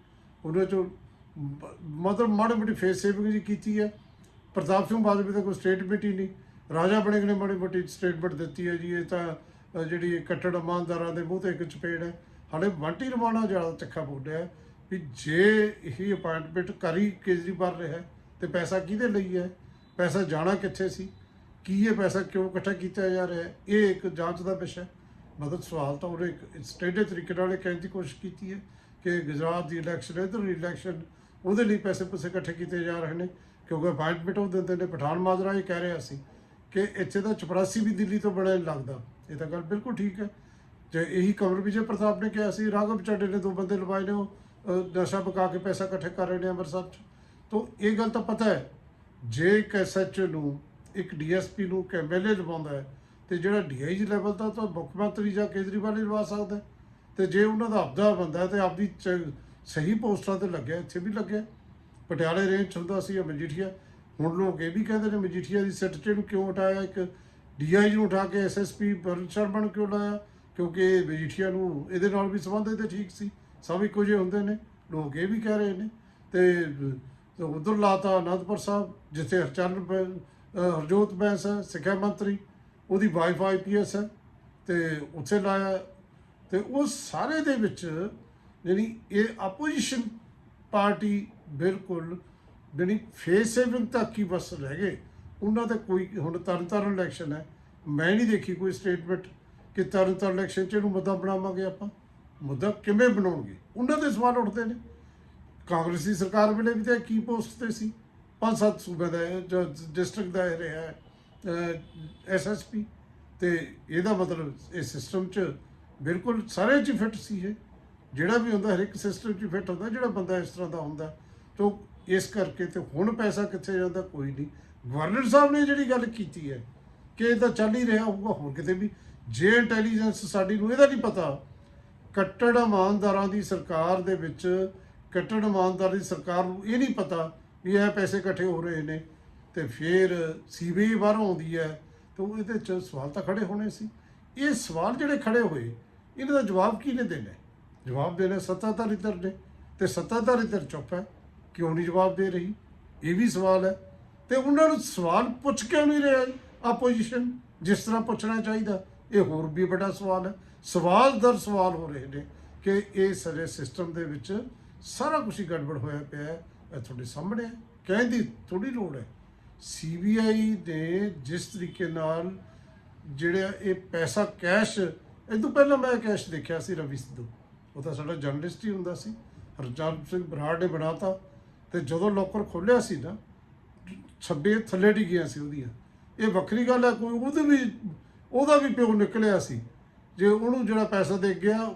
ਉਹਨਾਂ ਚੋਂ ਮਤਲਬ ਮਾੜੀ ਮੋਟੀ ਫੇਸ ਸੇਵਿੰਗ ਜੀ ਕੀਤੀ ਹੈ। ਪ੍ਰਤਾਪ ਸਿੰਘ ਬਾਜਵਾ ਦੀ ਕੋਈ ਸਟੇਟਮੈਂਟ ਹੀ ਨਹੀਂ। ਰਾਜਾ ਬਣੇਗ ਨੇ ਮਾੜੀ ਮੋਟੀ ਸਟੇਟਮੈਂਟ ਦਿੱਤੀ ਹੈ ਜੀ, ਇਹ ਤਾਂ ਜਿਹੜੀ ਕੱਟੜ ਇਮਾਨਦਾਰਾਂ ਦੇ ਮੂੰਹ ਤੇ ਇੱਕ ਚਪੇੜ ਹੈ। ਹਾਲੇ ਬੰਟੀ ਰਮਾਣਾ ਜ਼ਿਆਦਾ ਚੱਖਾ ਬੋਲਿਆ ਵੀ ਜੇ ਇਹ ਅਪਾਇੰਟਮੈਂਟ ਕਰੀ ਕੇਜਰੀਵਾਲ ਰਿਹਾ ਹੈ, ਤੇ ਪੈਸਾ ਕਿਹਦੇ ਲਈ ਹੈ? ਪੈਸਾ ਜਾਣਾ ਕਿੱਥੇ ਸੀ? ਕੀ ਇਹ ਪੈਸਾ ਕਿਉਂ ਇਕੱਠਾ ਕੀਤਾ ਜਾ ਰਿਹਾ ਇਹ ਇੱਕ ਜਾਂਚ ਦਾ ਵਿਸ਼ਾ ਹੈ। ਮਤਲਬ ਸਵਾਲ ਤਾਂ ਉਹਨੇ ਇੱਕ ਸਟੇਡੇ ਤਰੀਕੇ ਨਾਲ ਇਹ ਕਹਿਣ ਦੀ ਕੋਸ਼ਿਸ਼ ਕੀਤੀ ਹੈ ਕਿ ਗੁਜਰਾਤ ਦੀ ਇਲੈਕਸ਼ਨ ਇਧਰ ਦੀ ਇਲੈਕਸ਼ਨ ਉਹਦੇ ਲਈ ਪੈਸੇ ਪੂਸੇ ਇਕੱਠੇ ਕੀਤੇ ਜਾ ਰਹੇ ਨੇ ਕਿਉਂਕਿ ਅਪਾਇੰਟਮੈਂਟ ਉਹ ਦਿੰਦੇ ਨੇ। ਪਠਾਨ ਮਾਜਰਾ ਇਹ ਕਹਿ ਰਿਹਾ ਸੀ ਕਿ ਇੱਥੇ ਤਾਂ ਚਪੜਾਸੀ ਵੀ ਦਿੱਲੀ ਤੋਂ ਬੜਾ ਲੱਗਦਾ। ਇਹ ਤਾਂ ਗੱਲ ਬਿਲਕੁਲ ਠੀਕ ਹੈ। ਜੇ ਇਹੀ ਕਮਰ ਵਿਜੇ ਪ੍ਰਤਾਪ ਨੇ ਕਿਹਾ ਸੀ, ਰਾਘਵ ਚੱਡੇ ਨੇ ਦੋ ਬੰਦੇ ਲਵਾਏ ਨੇ, ਉਹ ਨਸ਼ਾ ਪਕਾ ਕੇ ਪੈਸਾ ਇਕੱਠੇ ਕਰ ਰਹੇ ਨੇ ਅੰਮ੍ਰਿਤਸਰ ਚ। ਤੋਂ ਇਹ ਗੱਲ ਤਾਂ ਪਤਾ ਹੈ, ਜੇ ਇੱਕ ਐਸਐਚਓ ਨੂੰ, ਇੱਕ ਡੀਐਸਪੀ ਨੂੰ ਇੱਕ ਐਮਐਲਏ ਲਵਾਉਂਦਾ ਹੈ, ਤੇ ਜਿਹੜਾ ਡੀਆਈਜੀ ਲੈਵਲ ਦਾ, ਤਾਂ ਮੁੱਖ ਮੰਤਰੀ ਜਾਂ ਕੇਜਰੀਵਾਲ ਹੀ ਲਵਾ ਸਕਦਾ ਹੈ। ਤੇ ਜੇ ਉਹਨਾਂ ਦਾ ਆਪਦਾ ਬੰਦਾ ਹੈ, ਤੇ ਆਪਦੀ ਚ- ਸਹੀ ਪੋਸਟਾਂ ਤੇ ਲੱਗਿਆ, ਇੱਥੇ ਵੀ ਲੱਗਿਆ। ਪਟਿਆਲੇ ਰੇਂਜ 'ਚ ਹੁੰਦਾ ਸੀ ਮਜੀਠੀਆ ਹੁਣ ਲੋਕ ਇਹ ਵੀ ਕਹਿੰਦੇ ਨੇ ਮਜੀਠੀਆ ਦੀ ਸਿੱਟ ਤੇ ਨੂੰ ਕਿਉਂ ਉਠਾਇਆ ਇੱਕ ਡੀਆਈਜੀ ਨੂੰ ਉਠਾ ਕੇ ਐਸਐਸਪੀ ਵਰਨ ਸ਼ਰਮਾ ਨੂੰ ਕਿਉਂ ਲਾਇਆ? ਕਿਉਂਕਿ ਮਜੀਠੀਆ ਨੂੰ ਇਹਦੇ ਨਾਲ ਵੀ ਸੰਬੰਧ ਇਹਦੇ ਠੀਕ ਸੀ। ਸਭ ਇੱਕੋ ਜਿਹੇ ਹੁੰਦੇ ਨੇ, ਲੋਕ ਇਹ ਵੀ ਕਹਿ ਰਹੇ ਨੇ। ਤੇ ਤੇ ਉਧਰ ਲਾਤਾ ਅਨੰਦਪੁਰ ਸਾਹਿਬ, ਜਿੱਥੇ ਹਰਚਰਨ ਬੈ- ਹਰਜੋਤ ਬੈਂਸ ਹੈ, ਸਿੱਖਿਆ ਮੰਤਰੀ, ਉਹਦੀ ਵਾਈਫ ਆਈਪੀਐਸ ਹੈ, ਤੇ ਉੱਥੇ ਲਾਇਆ। ਤੇ ਉਹ ਸਾਰੇ ਦੇ ਵਿੱਚ ਜਿਹੜੀ ਇਹ ਆਪੋਜੀਸ਼ਨ ਪਾਰਟੀ ਬਿਲਕੁਲ ਜਿਹੜੀ ਫੇਸ ਸੇਵਿੰਗ ਤੱਕ ਹੀ ਬਸ ਰਹਿ ਗਏ। ਉਹਨਾਂ ਤੇ ਕੋਈ ਹੁਣ ਤਰਨ ਤਾਰਨ ਇਲੈਕਸ਼ਨ ਹੈ। ਮੈਂ ਨਹੀਂ ਦੇਖੀ ਕੋਈ ਸਟੇਟਮੈਂਟ ਕਿ ਤਰਨ ਤਾਰਨ ਇਲੈਕਸ਼ਨ ਚ ਇਹਨੂੰ ਮੁੱਦਾ ਬਣਾਵਾਂਗੇ ਆਪਾਂ। ਮੁੱਦਾ ਕਿਵੇਂ ਬਣਾਉਣਗੇ? ਉਹਨਾਂ ਦੇ ਸਵਾਲ ਉੱਠਦੇ ਨੇ। ਕਾਂਗਰਸੀ ਸਰਕਾਰ ਵੇਲੇ ਵੀ ਤਾਂ ਕੀ ਪੋਸਟ ਤੇ ਸੀ? ਪੰਜ ਸੱਤ ਸੂਬੇ ਦਾ ਜੋ ਡਿਸਟ੍ਰਿਕਟ ਦਾ ਇਹ ਰਿਹਾ ਐਸਐਸਪੀ ਤੇ ਇਹਦਾ ਮਤਲਬ ਇਹ ਸਿਸਟਮ 'ਚ ਬਿਲਕੁਲ ਸਾਰੇ 'ਚ ਫਿੱਟ ਸੀ ਇਹ। ਜਿਹੜਾ ਵੀ ਹੁੰਦਾ ਹਰ ਇੱਕ ਸਿਸਟਮ 'ਚ ਫਿੱਟ ਹੁੰਦਾ, ਜਿਹੜਾ ਬੰਦਾ ਇਸ ਤਰ੍ਹਾਂ ਦਾ ਹੁੰਦਾ। ਤੋਂ ਇਸ ਕਰਕੇ ਤੇ ਹੁਣ ਪੈਸਾ ਕਿੱਥੇ ਜਾਂਦਾ? ਕੋਈ ਨਹੀਂ। ਗਵਰਨਰ ਸਾਹਿਬ ਨੇ ਜਿਹੜੀ ਗੱਲ ਕੀਤੀ ਹੈ ਕਿ ਇਹ ਤਾਂ ਚੱਲ ਹੀ ਰਿਹਾ ਹੋਊਗਾ, ਹੋਰ ਕਿਤੇ ਵੀ। ਜੇ ਇੰਟੈਲੀਜੈਂਸ ਸਾਡੀ ਨੂੰ ਇਹਦਾ ਨਹੀਂ ਪਤਾ? ਕੱਟੜ ਇਮਾਨਦਾਰਾਂ ਦੀ ਸਰਕਾਰ ਦੇ ਵਿੱਚ, ਕੱਟੜ ਇਮਾਨਦਾਰ ਦੀ ਸਰਕਾਰ ਨੂੰ ਇਹ ਨਹੀਂ ਪਤਾ ਵੀ ਇਹ ਪੈਸੇ ਇਕੱਠੇ ਹੋ ਰਹੇ ਨੇ ਤੇ ਫਿਰ ਸੀਬੀਆਈ ਬਾਹਰੋਂ ਆਉਂਦੀ ਹੈ ਤਾਂ ਉਹ ਇਹਦੇ ਚ ਸਵਾਲ ਤਾਂ ਖੜੇ ਹੋਣੇ ਸੀ। ਇਹ ਸਵਾਲ ਜਿਹੜੇ ਖੜੇ ਹੋਏ, ਇਹਨਾਂ ਦਾ ਜਵਾਬ ਕਿਹਨੇ ਦੇਣਾ? ਜਵਾਬ ਦੇਣਾ ਸੱਤਾਧਾਰੀ ਧਿਰ ਨੇ ਤੇ ਸੱਤਾਧਾਰੀ ਧਿਰ ਚੁੱਪ ਹੈ, ਕਿਉਂ ਨਹੀਂ ਜਵਾਬ ਦੇ ਰਹੀ? ਇਹ ਵੀ ਸਵਾਲ ਹੈ ਤੇ ਉਹਨਾਂ ਨੂੰ ਸਵਾਲ ਪੁੱਛ ਕਿਉਂ ਨਹੀਂ ਰਿਹਾ ਆਪੋਜੀਸ਼ਨ ਜਿਸ ਤਰ੍ਹਾਂ ਪੁੱਛਣਾ ਚਾਹੀਦਾ। ਇਹ ਹੋਰ ਵੀ ਵੱਡਾ ਸਵਾਲ ਹੈ। ਸਵਾਲ ਦਰ ਸਵਾਲ ਹੋ ਰਹੇ ਨੇ ਕਿ ਇਹ ਸਾਰੇ ਸਿਸਟਮ ਦੇ ਵਿੱਚ ਸਾਰਾ ਕੁਝ ਹੀ ਗੜਬੜ ਹੋਇਆ ਪਿਆ ਹੈ। ਇਹ ਤੁਹਾਡੇ ਸਾਹਮਣੇ ਹੈ। ਕਹਿਣ ਦੀ ਥੋੜੀ ਲੋੜ ਹੈ। ਸੀਬੀਆਈ ਨੇ ਜਿਸ ਤਰੀਕੇ ਨਾਲ ਜਿਹੜਾ ਇਹ ਪੈਸਾ ਕੈਸ਼ ਇਹ ਤੋਂ ਪਹਿਲਾਂ ਮੈਂ ਕੈਸ਼ ਦੇਖਿਆ ਸੀ ਰਵੀ ਸਿੱਧੂ। ਉਹ ਤਾਂ ਸਾਡਾ ਜਰਨਲਿਸਟ ਹੀ ਹੁੰਦਾ ਸੀ। ਹਰਚਰਨ ਸਿੰਘ ਬਰਾੜ ਨੇ ਬਣਾਤਾ ਤੇ। ਜਦੋਂ ਲੋਕਰ ਖੋਲਿਆ ਸੀ ਨਾ ਛੱਬੇ ਥੱਲੇ ਡਿੱਗੀਆਂ ਸੀ ਉਹਦੀਆਂ। ਇਹ ਵੱਖਰੀ ਗੱਲ ਹੈ, ਕੋਈ ਉਹਦੇ ਵੀ ਉਹਦਾ ਵੀ ਪਿਓ ਨਿਕਲਿਆ ਸੀ। ਜੇ ਉਹਨੂੰ ਜਿਹੜਾ ਪੈਸਾ ਦੇ ਗਿਆ,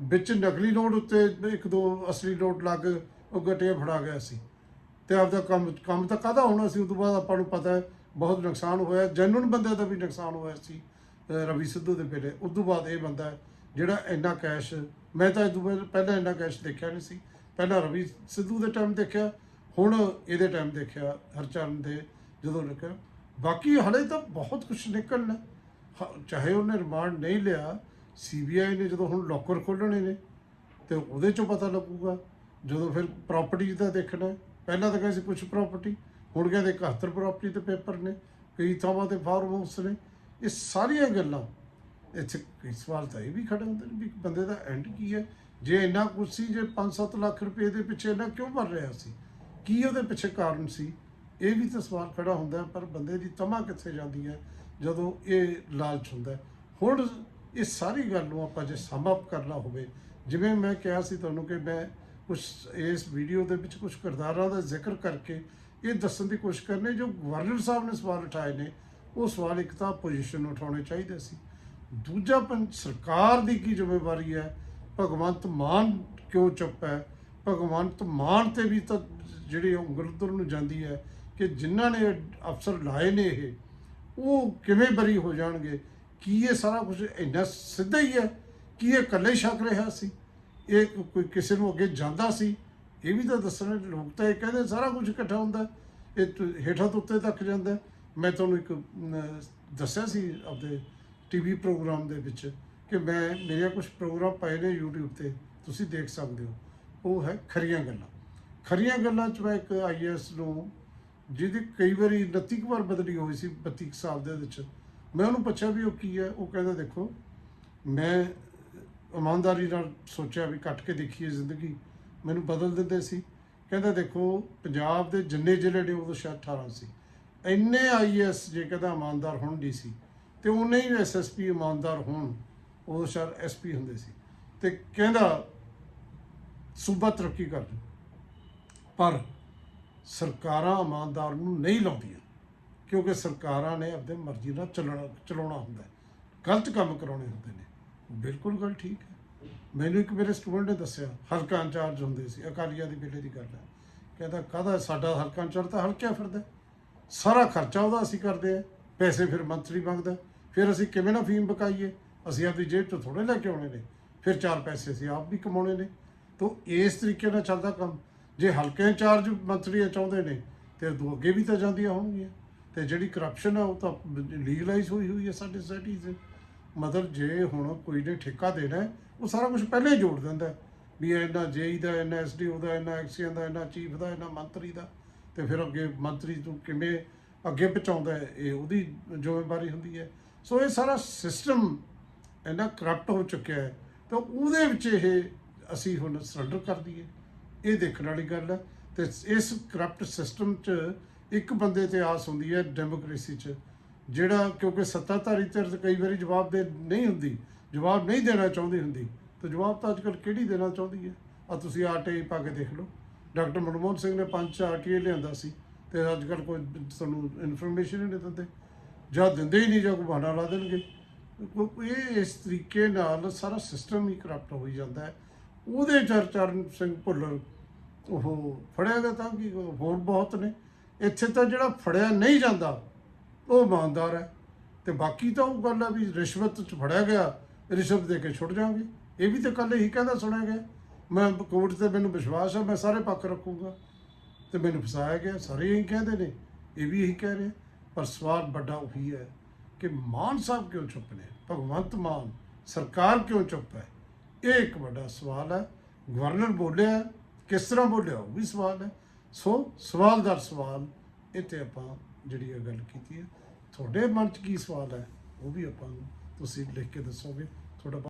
ਵਿੱਚ ਨਕਲੀ ਨੋਟ ਉੱਤੇ ਇੱਕ ਦੋ ਅਸਲੀ ਨੋਟ ਲੱਗ ਉਹ ਗਟੇ ਫੜਾ ਗਿਆ ਸੀ। ਤੇ ਆਪਦਾ ਕੰਮ ਕੰਮ ਤਾਂ ਕਾਹਦਾ ਹੋਣਾ ਸੀ? ਉਸ ਤੋਂ ਬਾਅਦ ਆਪਾਂ ਨੂੰ ਪਤਾ ਹੈ, ਬਹੁਤ ਨੁਕਸਾਨ ਹੋਇਆ। ਜੈਨੂਨ ਬੰਦੇ ਦਾ ਵੀ ਨੁਕਸਾਨ ਹੋਇਆ ਸੀ ਰਵੀ ਸਿੱਧੂ ਦੇ ਵੇਲੇ ਉਸ ਤੋਂ ਬਾਅਦ ਇਹ ਬੰਦਾ ਜਿਹੜਾ ਇੰਨਾ ਕੈਸ਼ ਮੈਂ ਤਾਂ ਇਹ ਪਹਿਲਾਂ- ਇੰਨਾ ਕੈਸ਼ ਦੇਖਿਆ ਨਹੀਂ ਸੀ। ਪਹਿਲਾਂ ਰਵੀ ਸਿੱਧੂ ਦੇ ਟਾਈਮ ਦੇਖਿਆ, ਹੁਣ ਇਹਦੇ ਟਾਈਮ ਦੇਖਿਆ ਹਰਚਰਨ ਦੇ ਜਦੋਂ ਨਿਕਲਿਆ ਬਾਕੀ ਹਲੇ ਤਾਂ ਬਹੁਤ ਕੁਝ ਨਿਕਲਣਾ। ਚਾਹੇ ਉਹਨੇ ਰਿਮਾਂਡ ਨਹੀਂ ਲਿਆ ਸੀਬੀਆਈ ਨੇ ਜਦੋਂ ਹੁਣ ਲੋਕਰ ਖੋਲਣੇ ਨੇ, ਤੇ ਉਹਦੇ ਚੋਂ ਪਤਾ ਲੱਗੂਗਾ, ਜਦੋਂ ਫਿਰ ਪ੍ਰਾਪਰਟੀ ਦਾ ਦੇਖਣਾ ਪਹਿਲਾਂ ਤਾਂ ਕਹਿੰਦੇ ਸੀ ਕੁਝ ਪ੍ਰਾਪਰਟੀ ਹੁਣ ਕਹਿੰਦੇ 71 ਪ੍ਰਾਪਰਟੀ ਤੇ ਪੇਪਰ ਨੇ, ਕਈ ਥਾਵਾਂ ਤੇ ਫਾਰਮ ਹਾਊਸ ਨੇ। ਇਹ ਸਾਰੀਆਂ ਗੱਲਾਂ, ਇੱਥੇ ਕਈ ਸਵਾਲ ਤਾਂ ਇਹ ਵੀ ਖੜੇ ਹੁੰਦੇ ਨੇ ਵੀ ਬੰਦੇ ਦਾ ਐਂਡ ਕੀ ਹੈ? ਜੇ ਇੰਨਾ ਕੁਝ ਸੀ, ਜੇ 5-7 ਲੱਖ ਰੁਪਏ ਦੇ ਪਿੱਛੇ ਇੰਨਾ ਕਿਉਂ ਮਰ ਰਿਹਾ ਸੀ? ਕੀ ਉਹਦੇ ਪਿੱਛੇ ਕਾਰਨ ਸੀ? ਇਹ ਵੀ ਤਾਂ ਸਵਾਲ ਖੜਾ ਹੁੰਦਾ ਪਰ ਬੰਦੇ ਦੀ ਤਮਾ ਕਿੱਥੇ ਜਾਂਦੀ ਹੈ? ਜਦੋਂ ਇਹ ਲਾਲਚ ਹੁੰਦਾ ਹੁਣ ਇਹ ਸਾਰੀ ਗੱਲ ਨੂੰ ਆਪਾਂ ਜੇ ਸਮ ਅਪ ਕਰਨਾ ਹੋਵੇ, ਜਿਵੇਂ ਮੈਂ ਕਿਹਾ ਸੀ ਤੁਹਾਨੂੰ ਕਿ ਮੈਂ ਕੁਝ ਇਸ ਵੀਡੀਓ ਦੇ ਵਿੱਚ ਕੁਝ ਕਿਰਦਾਰਾਂ ਦਾ ਜ਼ਿਕਰ ਕਰਕੇ ਇਹ ਦੱਸਣ ਦੀ ਕੋਸ਼ਿਸ਼ ਕਰਨੇ, ਜੋ ਗਵਰਨਰ ਸਾਹਿਬ ਨੇ ਸਵਾਲ ਉਠਾਏ ਨੇ, ਉਹ ਸਵਾਲ ਇੱਕ ਤਾਂ ਪੋਜੀਸ਼ਨ ਨੂੰ ਉਠਾਉਣੇ ਚਾਹੀਦੇ ਸੀ। ਦੂਜਾ ਪੰ, ਸਰਕਾਰ ਦੀ ਕੀ ਜ਼ਿੰਮੇਵਾਰੀ ਹੈ? ਭਗਵੰਤ ਮਾਨ ਕਿਉਂ ਚੁੱਪ ਹੈ? ਭਗਵੰਤ ਮਾਨ ਤੇ ਵੀ ਤਾਂ ਜਿਹੜੀ ਉਂਗਲ ਉੱਧਰ ਨੂੰ ਜਾਂਦੀ ਹੈ ਕਿ ਜਿਨ੍ਹਾਂ ਨੇ ਅਫਸਰ ਲਾਏ ਨੇ ਇਹ ਉਹ ਕਿਵੇਂ ਬਰੀ ਹੋ ਜਾਣਗੇ? ਕੀ ਇਹ ਸਾਰਾ ਕੁਝ ਇੰਨਾ ਸਿੱਧਾ ਹੀ ਹੈ? ਕੀ ਇਹ ਇਕੱਲੇ ਛਕ ਰਿਹਾ ਸੀ? ਇਹ ਕੋਈ ਕਿਸੇ ਨੂੰ ਅੱਗੇ ਜਾਂਦਾ ਸੀ? ਇਹ ਵੀ ਤਾਂ ਦੱਸਣ, ਲੋਕ ਤਾਂ ਇਹ ਕਹਿੰਦੇ ਸਾਰਾ ਕੁਝ ਇਕੱਠਾ ਹੁੰਦਾ। ਇਹ ਤੋਂ ਹੇਠਾਂ ਤੋਂ ਉੱਤੇ ਤੱਕ ਜਾਂਦਾ। ਮੈਂ ਤੁਹਾਨੂੰ ਇੱਕ ਦੱਸਿਆ ਸੀ ਆਪਣੇ ਟੀਵੀ ਪ੍ਰੋਗਰਾਮ ਦੇ ਵਿੱਚ ਕਿ ਮੈਂ ਮੇਰੇ ਕੁਝ ਪ੍ਰੋਗਰਾਮ ਪਏ ਨੇ YouTube ਤੇ। ਤੁਸੀਂ ਦੇਖ ਸਕਦੇ ਹੋ। ਉਹ ਹੈ ਖਰੀਆਂ ਗੱਲਾਂ। ਖਰੀਆਂ ਗੱਲਾਂ ਚ ਮੈਂ ਇੱਕ ਆਈਐਸ ਨੂੰ ਜਿਹਦੀ ਕਈ ਵਾਰੀ 29 ਕੁ ਵਾਰ ਬਦਲੀ ਹੋਈ ਸੀ 32 ਕੁ ਸਾਲ ਦੇ ਵਿੱਚ। ਮੈਂ ਉਹਨੂੰ ਪੁੱਛਿਆ ਵੀ ਉਹ ਕੀ ਹੈ? ਉਹ ਕਹਿੰਦਾ, ਦੇਖੋ, ਮੈਂ ਇਮਾਨਦਾਰੀ ਨਾਲ ਸੋਚਿਆ ਵੀ ਕੱਟ ਕੇ ਦੇਖੀਏ ਜ਼ਿੰਦਗੀ। ਮੈਨੂੰ ਬਦਲ ਦਿੰਦੇ ਸੀ। ਕਹਿੰਦਾ, ਦੇਖੋ, ਪੰਜਾਬ ਦੇ ਜਿੰਨੇ ਜ਼ਿਲ੍ਹੇ ਨੇ ਉਦੋਂ ਸ਼ਾਇਦ 18 ਸੀ। ਇੰਨੇ ਆਈਐਸ ਜੇ ਕਹਿੰਦਾ ਇਮਾਨਦਾਰ ਹੋਣ ਦੀ ਸੀ ਤੇ ਉਹਨੇ ਹੀ ਐਸਐਸਪੀ ਇਮਾਨਦਾਰ ਹੋਣ ਉਦੋਂ ਸ਼ਾਇਦ ਐਸਪੀ ਹੁੰਦੇ ਸੀ। ਤੇ ਕਹਿੰਦਾ, ਸੂਬਾ ਤਰੱਕੀ ਕਰ ਜੂ ਪਰ ਸਰਕਾਰਾਂ ਇਮਾਨਦਾਰ ਨੂੰ ਨਹੀਂ ਲਾਉਂਦੀਆਂ, ਕਿਉਂਕਿ ਸਰਕਾਰਾਂ ਨੇ ਆਪਣੀ ਮਰਜ਼ੀ ਨਾਲ ਚੱਲਣਾ, ਚਲਾਉਣਾ ਹੁੰਦਾ ਹੈ। ਗਲਤ ਕੰਮ ਕਰਾਉਣੇ ਹੁੰਦੇ ਨੇ। ਬਿਲਕੁਲ ਗੱਲ ਠੀਕ ਹੈ। ਮੈਨੂੰ ਇੱਕ ਮੇਰੇ ਸਟੂਡੈਂਟ ਨੇ ਦੱਸਿਆ, ਹਲਕਾ ਇੰਚਾਰਜ ਹੁੰਦੇ ਸੀ, ਅਕਾਲੀਆਂ ਦੀ ਵੇਲੇ ਦੀ ਗੱਲ ਹੈ। ਕਹਿੰਦਾ, ਕਾਹਦਾ ਸਾਡਾ ਹਲਕਾ ਇੰਚਾਰਜ ਤਾਂ ਹਲਕਿਆ ਫਿਰਦਾ ਸਾਰਾ ਖਰਚਾ ਉਹਦਾ ਅਸੀਂ ਕਰਦੇ ਆ ਪੈਸੇ ਫਿਰ ਮੰਤਰੀ ਮੰਗਦਾ ਫਿਰ ਅਸੀਂ ਕਿਵੇਂ ਨਾ ਫੀਮ ਬਕਾਈਏ। ਅਸੀਂ ਆਪਦੀ ਜੇਬ ਤੋਂ ਥੋੜੇ ਲੈ ਕੇ ਆਉਣੇ ਨੇ। ਫਿਰ ਚਾਰ ਪੈਸੇ ਅਸੀਂ ਆਪ ਵੀ ਕਮਾਉਣੇ ਨੇ। ਤੋਂ ਇਸ ਤਰੀਕੇ ਨਾਲ ਚੱਲਦਾ ਕੰਮ। ਜੇ ਹਲਕੇ ਇੰਚਾਰਜ ਮੰਤਰੀ ਚਾਹੁੰਦੇ ਨੇ, ਤੇ ਦੋ ਅੱਗੇ ਵੀ ਤਾਂ ਜਾਂਦੀਆਂ ਹੋਣਗੀਆਂ। ਤੇ ਜਿਹੜੀ ਕਰਪਸ਼ਨ ਹੈ ਉਹ ਤਾਂ ਲੀਗਲਾਈਜ਼ ਹੋਈ ਹੋਈ ਹੈ ਸਾਡੇ ਸੋਸਾਇਟੀ 'ਚ ਮਤਲਬ ਜੇ ਹੁਣ ਕੋਈ ਨੇ ਠੇਕਾ ਦੇਣਾ, ਉਹ ਸਾਰਾ ਕੁਝ ਪਹਿਲਾਂ ਹੀ ਜੋੜ ਦਿੰਦਾ। ਵੀ ਇੰਨਾ ਜੇਈ ਦਾ ਇੰਨਾ ਐਸਡੀਓ ਦਾ ਇੰਨਾ ਐਕਸੀਅਨ ਦਾ ਇੰਨਾ ਚੀਫ ਦਾ ਇਹਨਾਂ ਮੰਤਰੀ ਦਾ। ਤੇ ਫਿਰ ਅੱਗੇ ਮੰਤਰੀ ਨੂੰ ਕਿਵੇਂ ਅੱਗੇ ਪਹੁੰਚਾਉਂਦਾ ਇਹ ਉਹਦੀ ਜ਼ਿੰਮੇਵਾਰੀ ਹੁੰਦੀ ਹੈ। ਸੋ ਇਹ ਸਾਰਾ ਸਿਸਟਮ ਇੰਨਾ ਕਰਪਟ ਹੋ ਚੁੱਕਿਆ ਹੈ, ਤਾਂ ਉਹਦੇ ਵਿੱਚ ਇਹ ਅਸੀਂ ਹੁਣ ਸਰੈਂਡਰ ਕਰ ਦਈਏ। ਇਹ ਦੇਖਣ ਵਾਲੀ ਗੱਲ ਹੈ ਤੇ ਇਸ ਕਰਪਟ ਸਿਸਟਮ 'ਚ ਇੱਕ ਬੰਦੇ ਤੇ ਆਸ ਹੁੰਦੀ ਹੈ ਡੈਮੋਕ੍ਰੇਸੀ 'ਚ, ਜਿਹੜਾ ਕਿਉਂਕਿ ਸੱਤਾਧਾਰੀ ਧਿਰ ਕਈ ਵਾਰੀ ਜਵਾਬ ਦੇ ਨਹੀਂ ਹੁੰਦੀ, ਜਵਾਬ ਨਹੀਂ ਦੇਣਾ ਚਾਹੁੰਦੀ ਹੁੰਦੀ, ਤਾਂ ਜਵਾਬ ਤਾਂ ਅੱਜਕੱਲ ਕਿਹੜੀ ਦੇਣਾ ਚਾਹੁੰਦੀ ਹੈ? ਆ ਤੁਸੀਂ ਆਰਟੀਆਈ ਪਾ ਕੇ ਦੇਖ ਲਓ, ਡਾਕਟਰ ਮਨਮੋਹਨ ਸਿੰਘ ਨੇ ਪੰਜ ਆਰਟੀਆਈ ਲਿਆਂਦਾ ਸੀ ਤੇ ਅੱਜਕੱਲ ਕੋਈ ਤੁਹਾਨੂੰ ਇਨਫੋਰਮੇਸ਼ਨ ਹੀ ਨਹੀਂ ਦਿੰਦੇ, ਜਾਂ ਦਿੰਦੇ ਹੀ ਨਹੀਂ, ਜਾਂ ਕੋਈ ਬਹਾਨਾ ਲਾ ਦੇਣਗੇ। ਇਹ ਇਸ ਤਰੀਕੇ ਨਾਲ ਸਾਰਾ ਸਿਸਟਮ ਹੀ ਕਰਪਟ ਹੋਈ ਜਾਂਦਾ ਹੈ। ਉਹਦੇ ਚਰ ਚਰਨ ਸਿੰਘ ਭੁੱਲਰ ਉਹ ਫੜਿਆ ਗਿਆ ਤਾਂ ਕਿ ਹੋਰ ਬਹੁਤ ਨੇ। ਇੱਥੇ ਤਾਂ ਜਿਹੜਾ ਫੜਿਆ ਨਹੀਂ ਜਾਂਦਾ, ਉਹ ਇਮਾਨਦਾਰ ਹੈ। ਤੇ ਬਾਕੀ ਤਾਂ ਉਹ ਗੱਲ ਹੈ ਵੀ ਰਿਸ਼ਵਤ ਚ ਫੜਿਆ ਗਿਆ, ਰਿਸ਼ਵਤ ਦੇ ਕੇ ਛੁੱਟ ਜਾਵਾਂਗੇ ਇਹ ਵੀ ਤਾਂ ਕੱਲ ਇਹੀ ਕਹਿੰਦਾ ਸੁਣਿਆ ਗਿਆ। ਮੈਂ ਕੋਰਟ ਤੇ ਮੈਨੂੰ ਵਿਸ਼ਵਾਸ ਹੈ ਮੈਂ ਸਾਰੇ ਪੱਖ ਰੱਖੂੰਗਾ। ਤੇ ਮੈਨੂੰ ਫਸਾਇਆ ਗਿਆ, ਸਾਰੇ ਇਹੀ ਕਹਿੰਦੇ ਨੇ। ਇਹ ਵੀ ਇਹੀ ਕਹਿ ਰਹੇ। ਪਰ ਸਵਾਲ ਵੱਡਾ ਉਹੀ ਹੈ ਕਿ ਮਾਨ ਸਾਹਿਬ ਕਿਉਂ ਚੁੱਪ ਨੇ? ਭਗਵੰਤ ਮਾਨ ਸਰਕਾਰ ਕਿਉਂ ਚੁੱਪ ਹੈ? ਇਹ ਇੱਕ ਵੱਡਾ ਸਵਾਲ ਹੈ। ਗਵਰਨਰ ਬੋਲਿਆ ਕਿਸ ਤਰ੍ਹਾਂ ਬੋਲਿਆ ਉਹ ਵੀ ਸਵਾਲ ਹੈ। ਸੋ ਸਵਾਲਦਾਰ ਸਵਾਲ ਇਹ ਇੱਥੇ ਆਪਾਂ ਜਿਹੜੀ ਇਹ ਗੱਲ ਕੀਤੀ ਹੈ, ਤੁਹਾਡੇ ਮਨ 'ਚ ਕੀ ਸਵਾਲ ਹੈ, ਉਹ ਵੀ ਆਪਾਂ ਨੂੰ ਤੁਸੀਂ ਲਿਖ ਕੇ ਦੱਸੋਗੇ। ਤੁਹਾਡਾ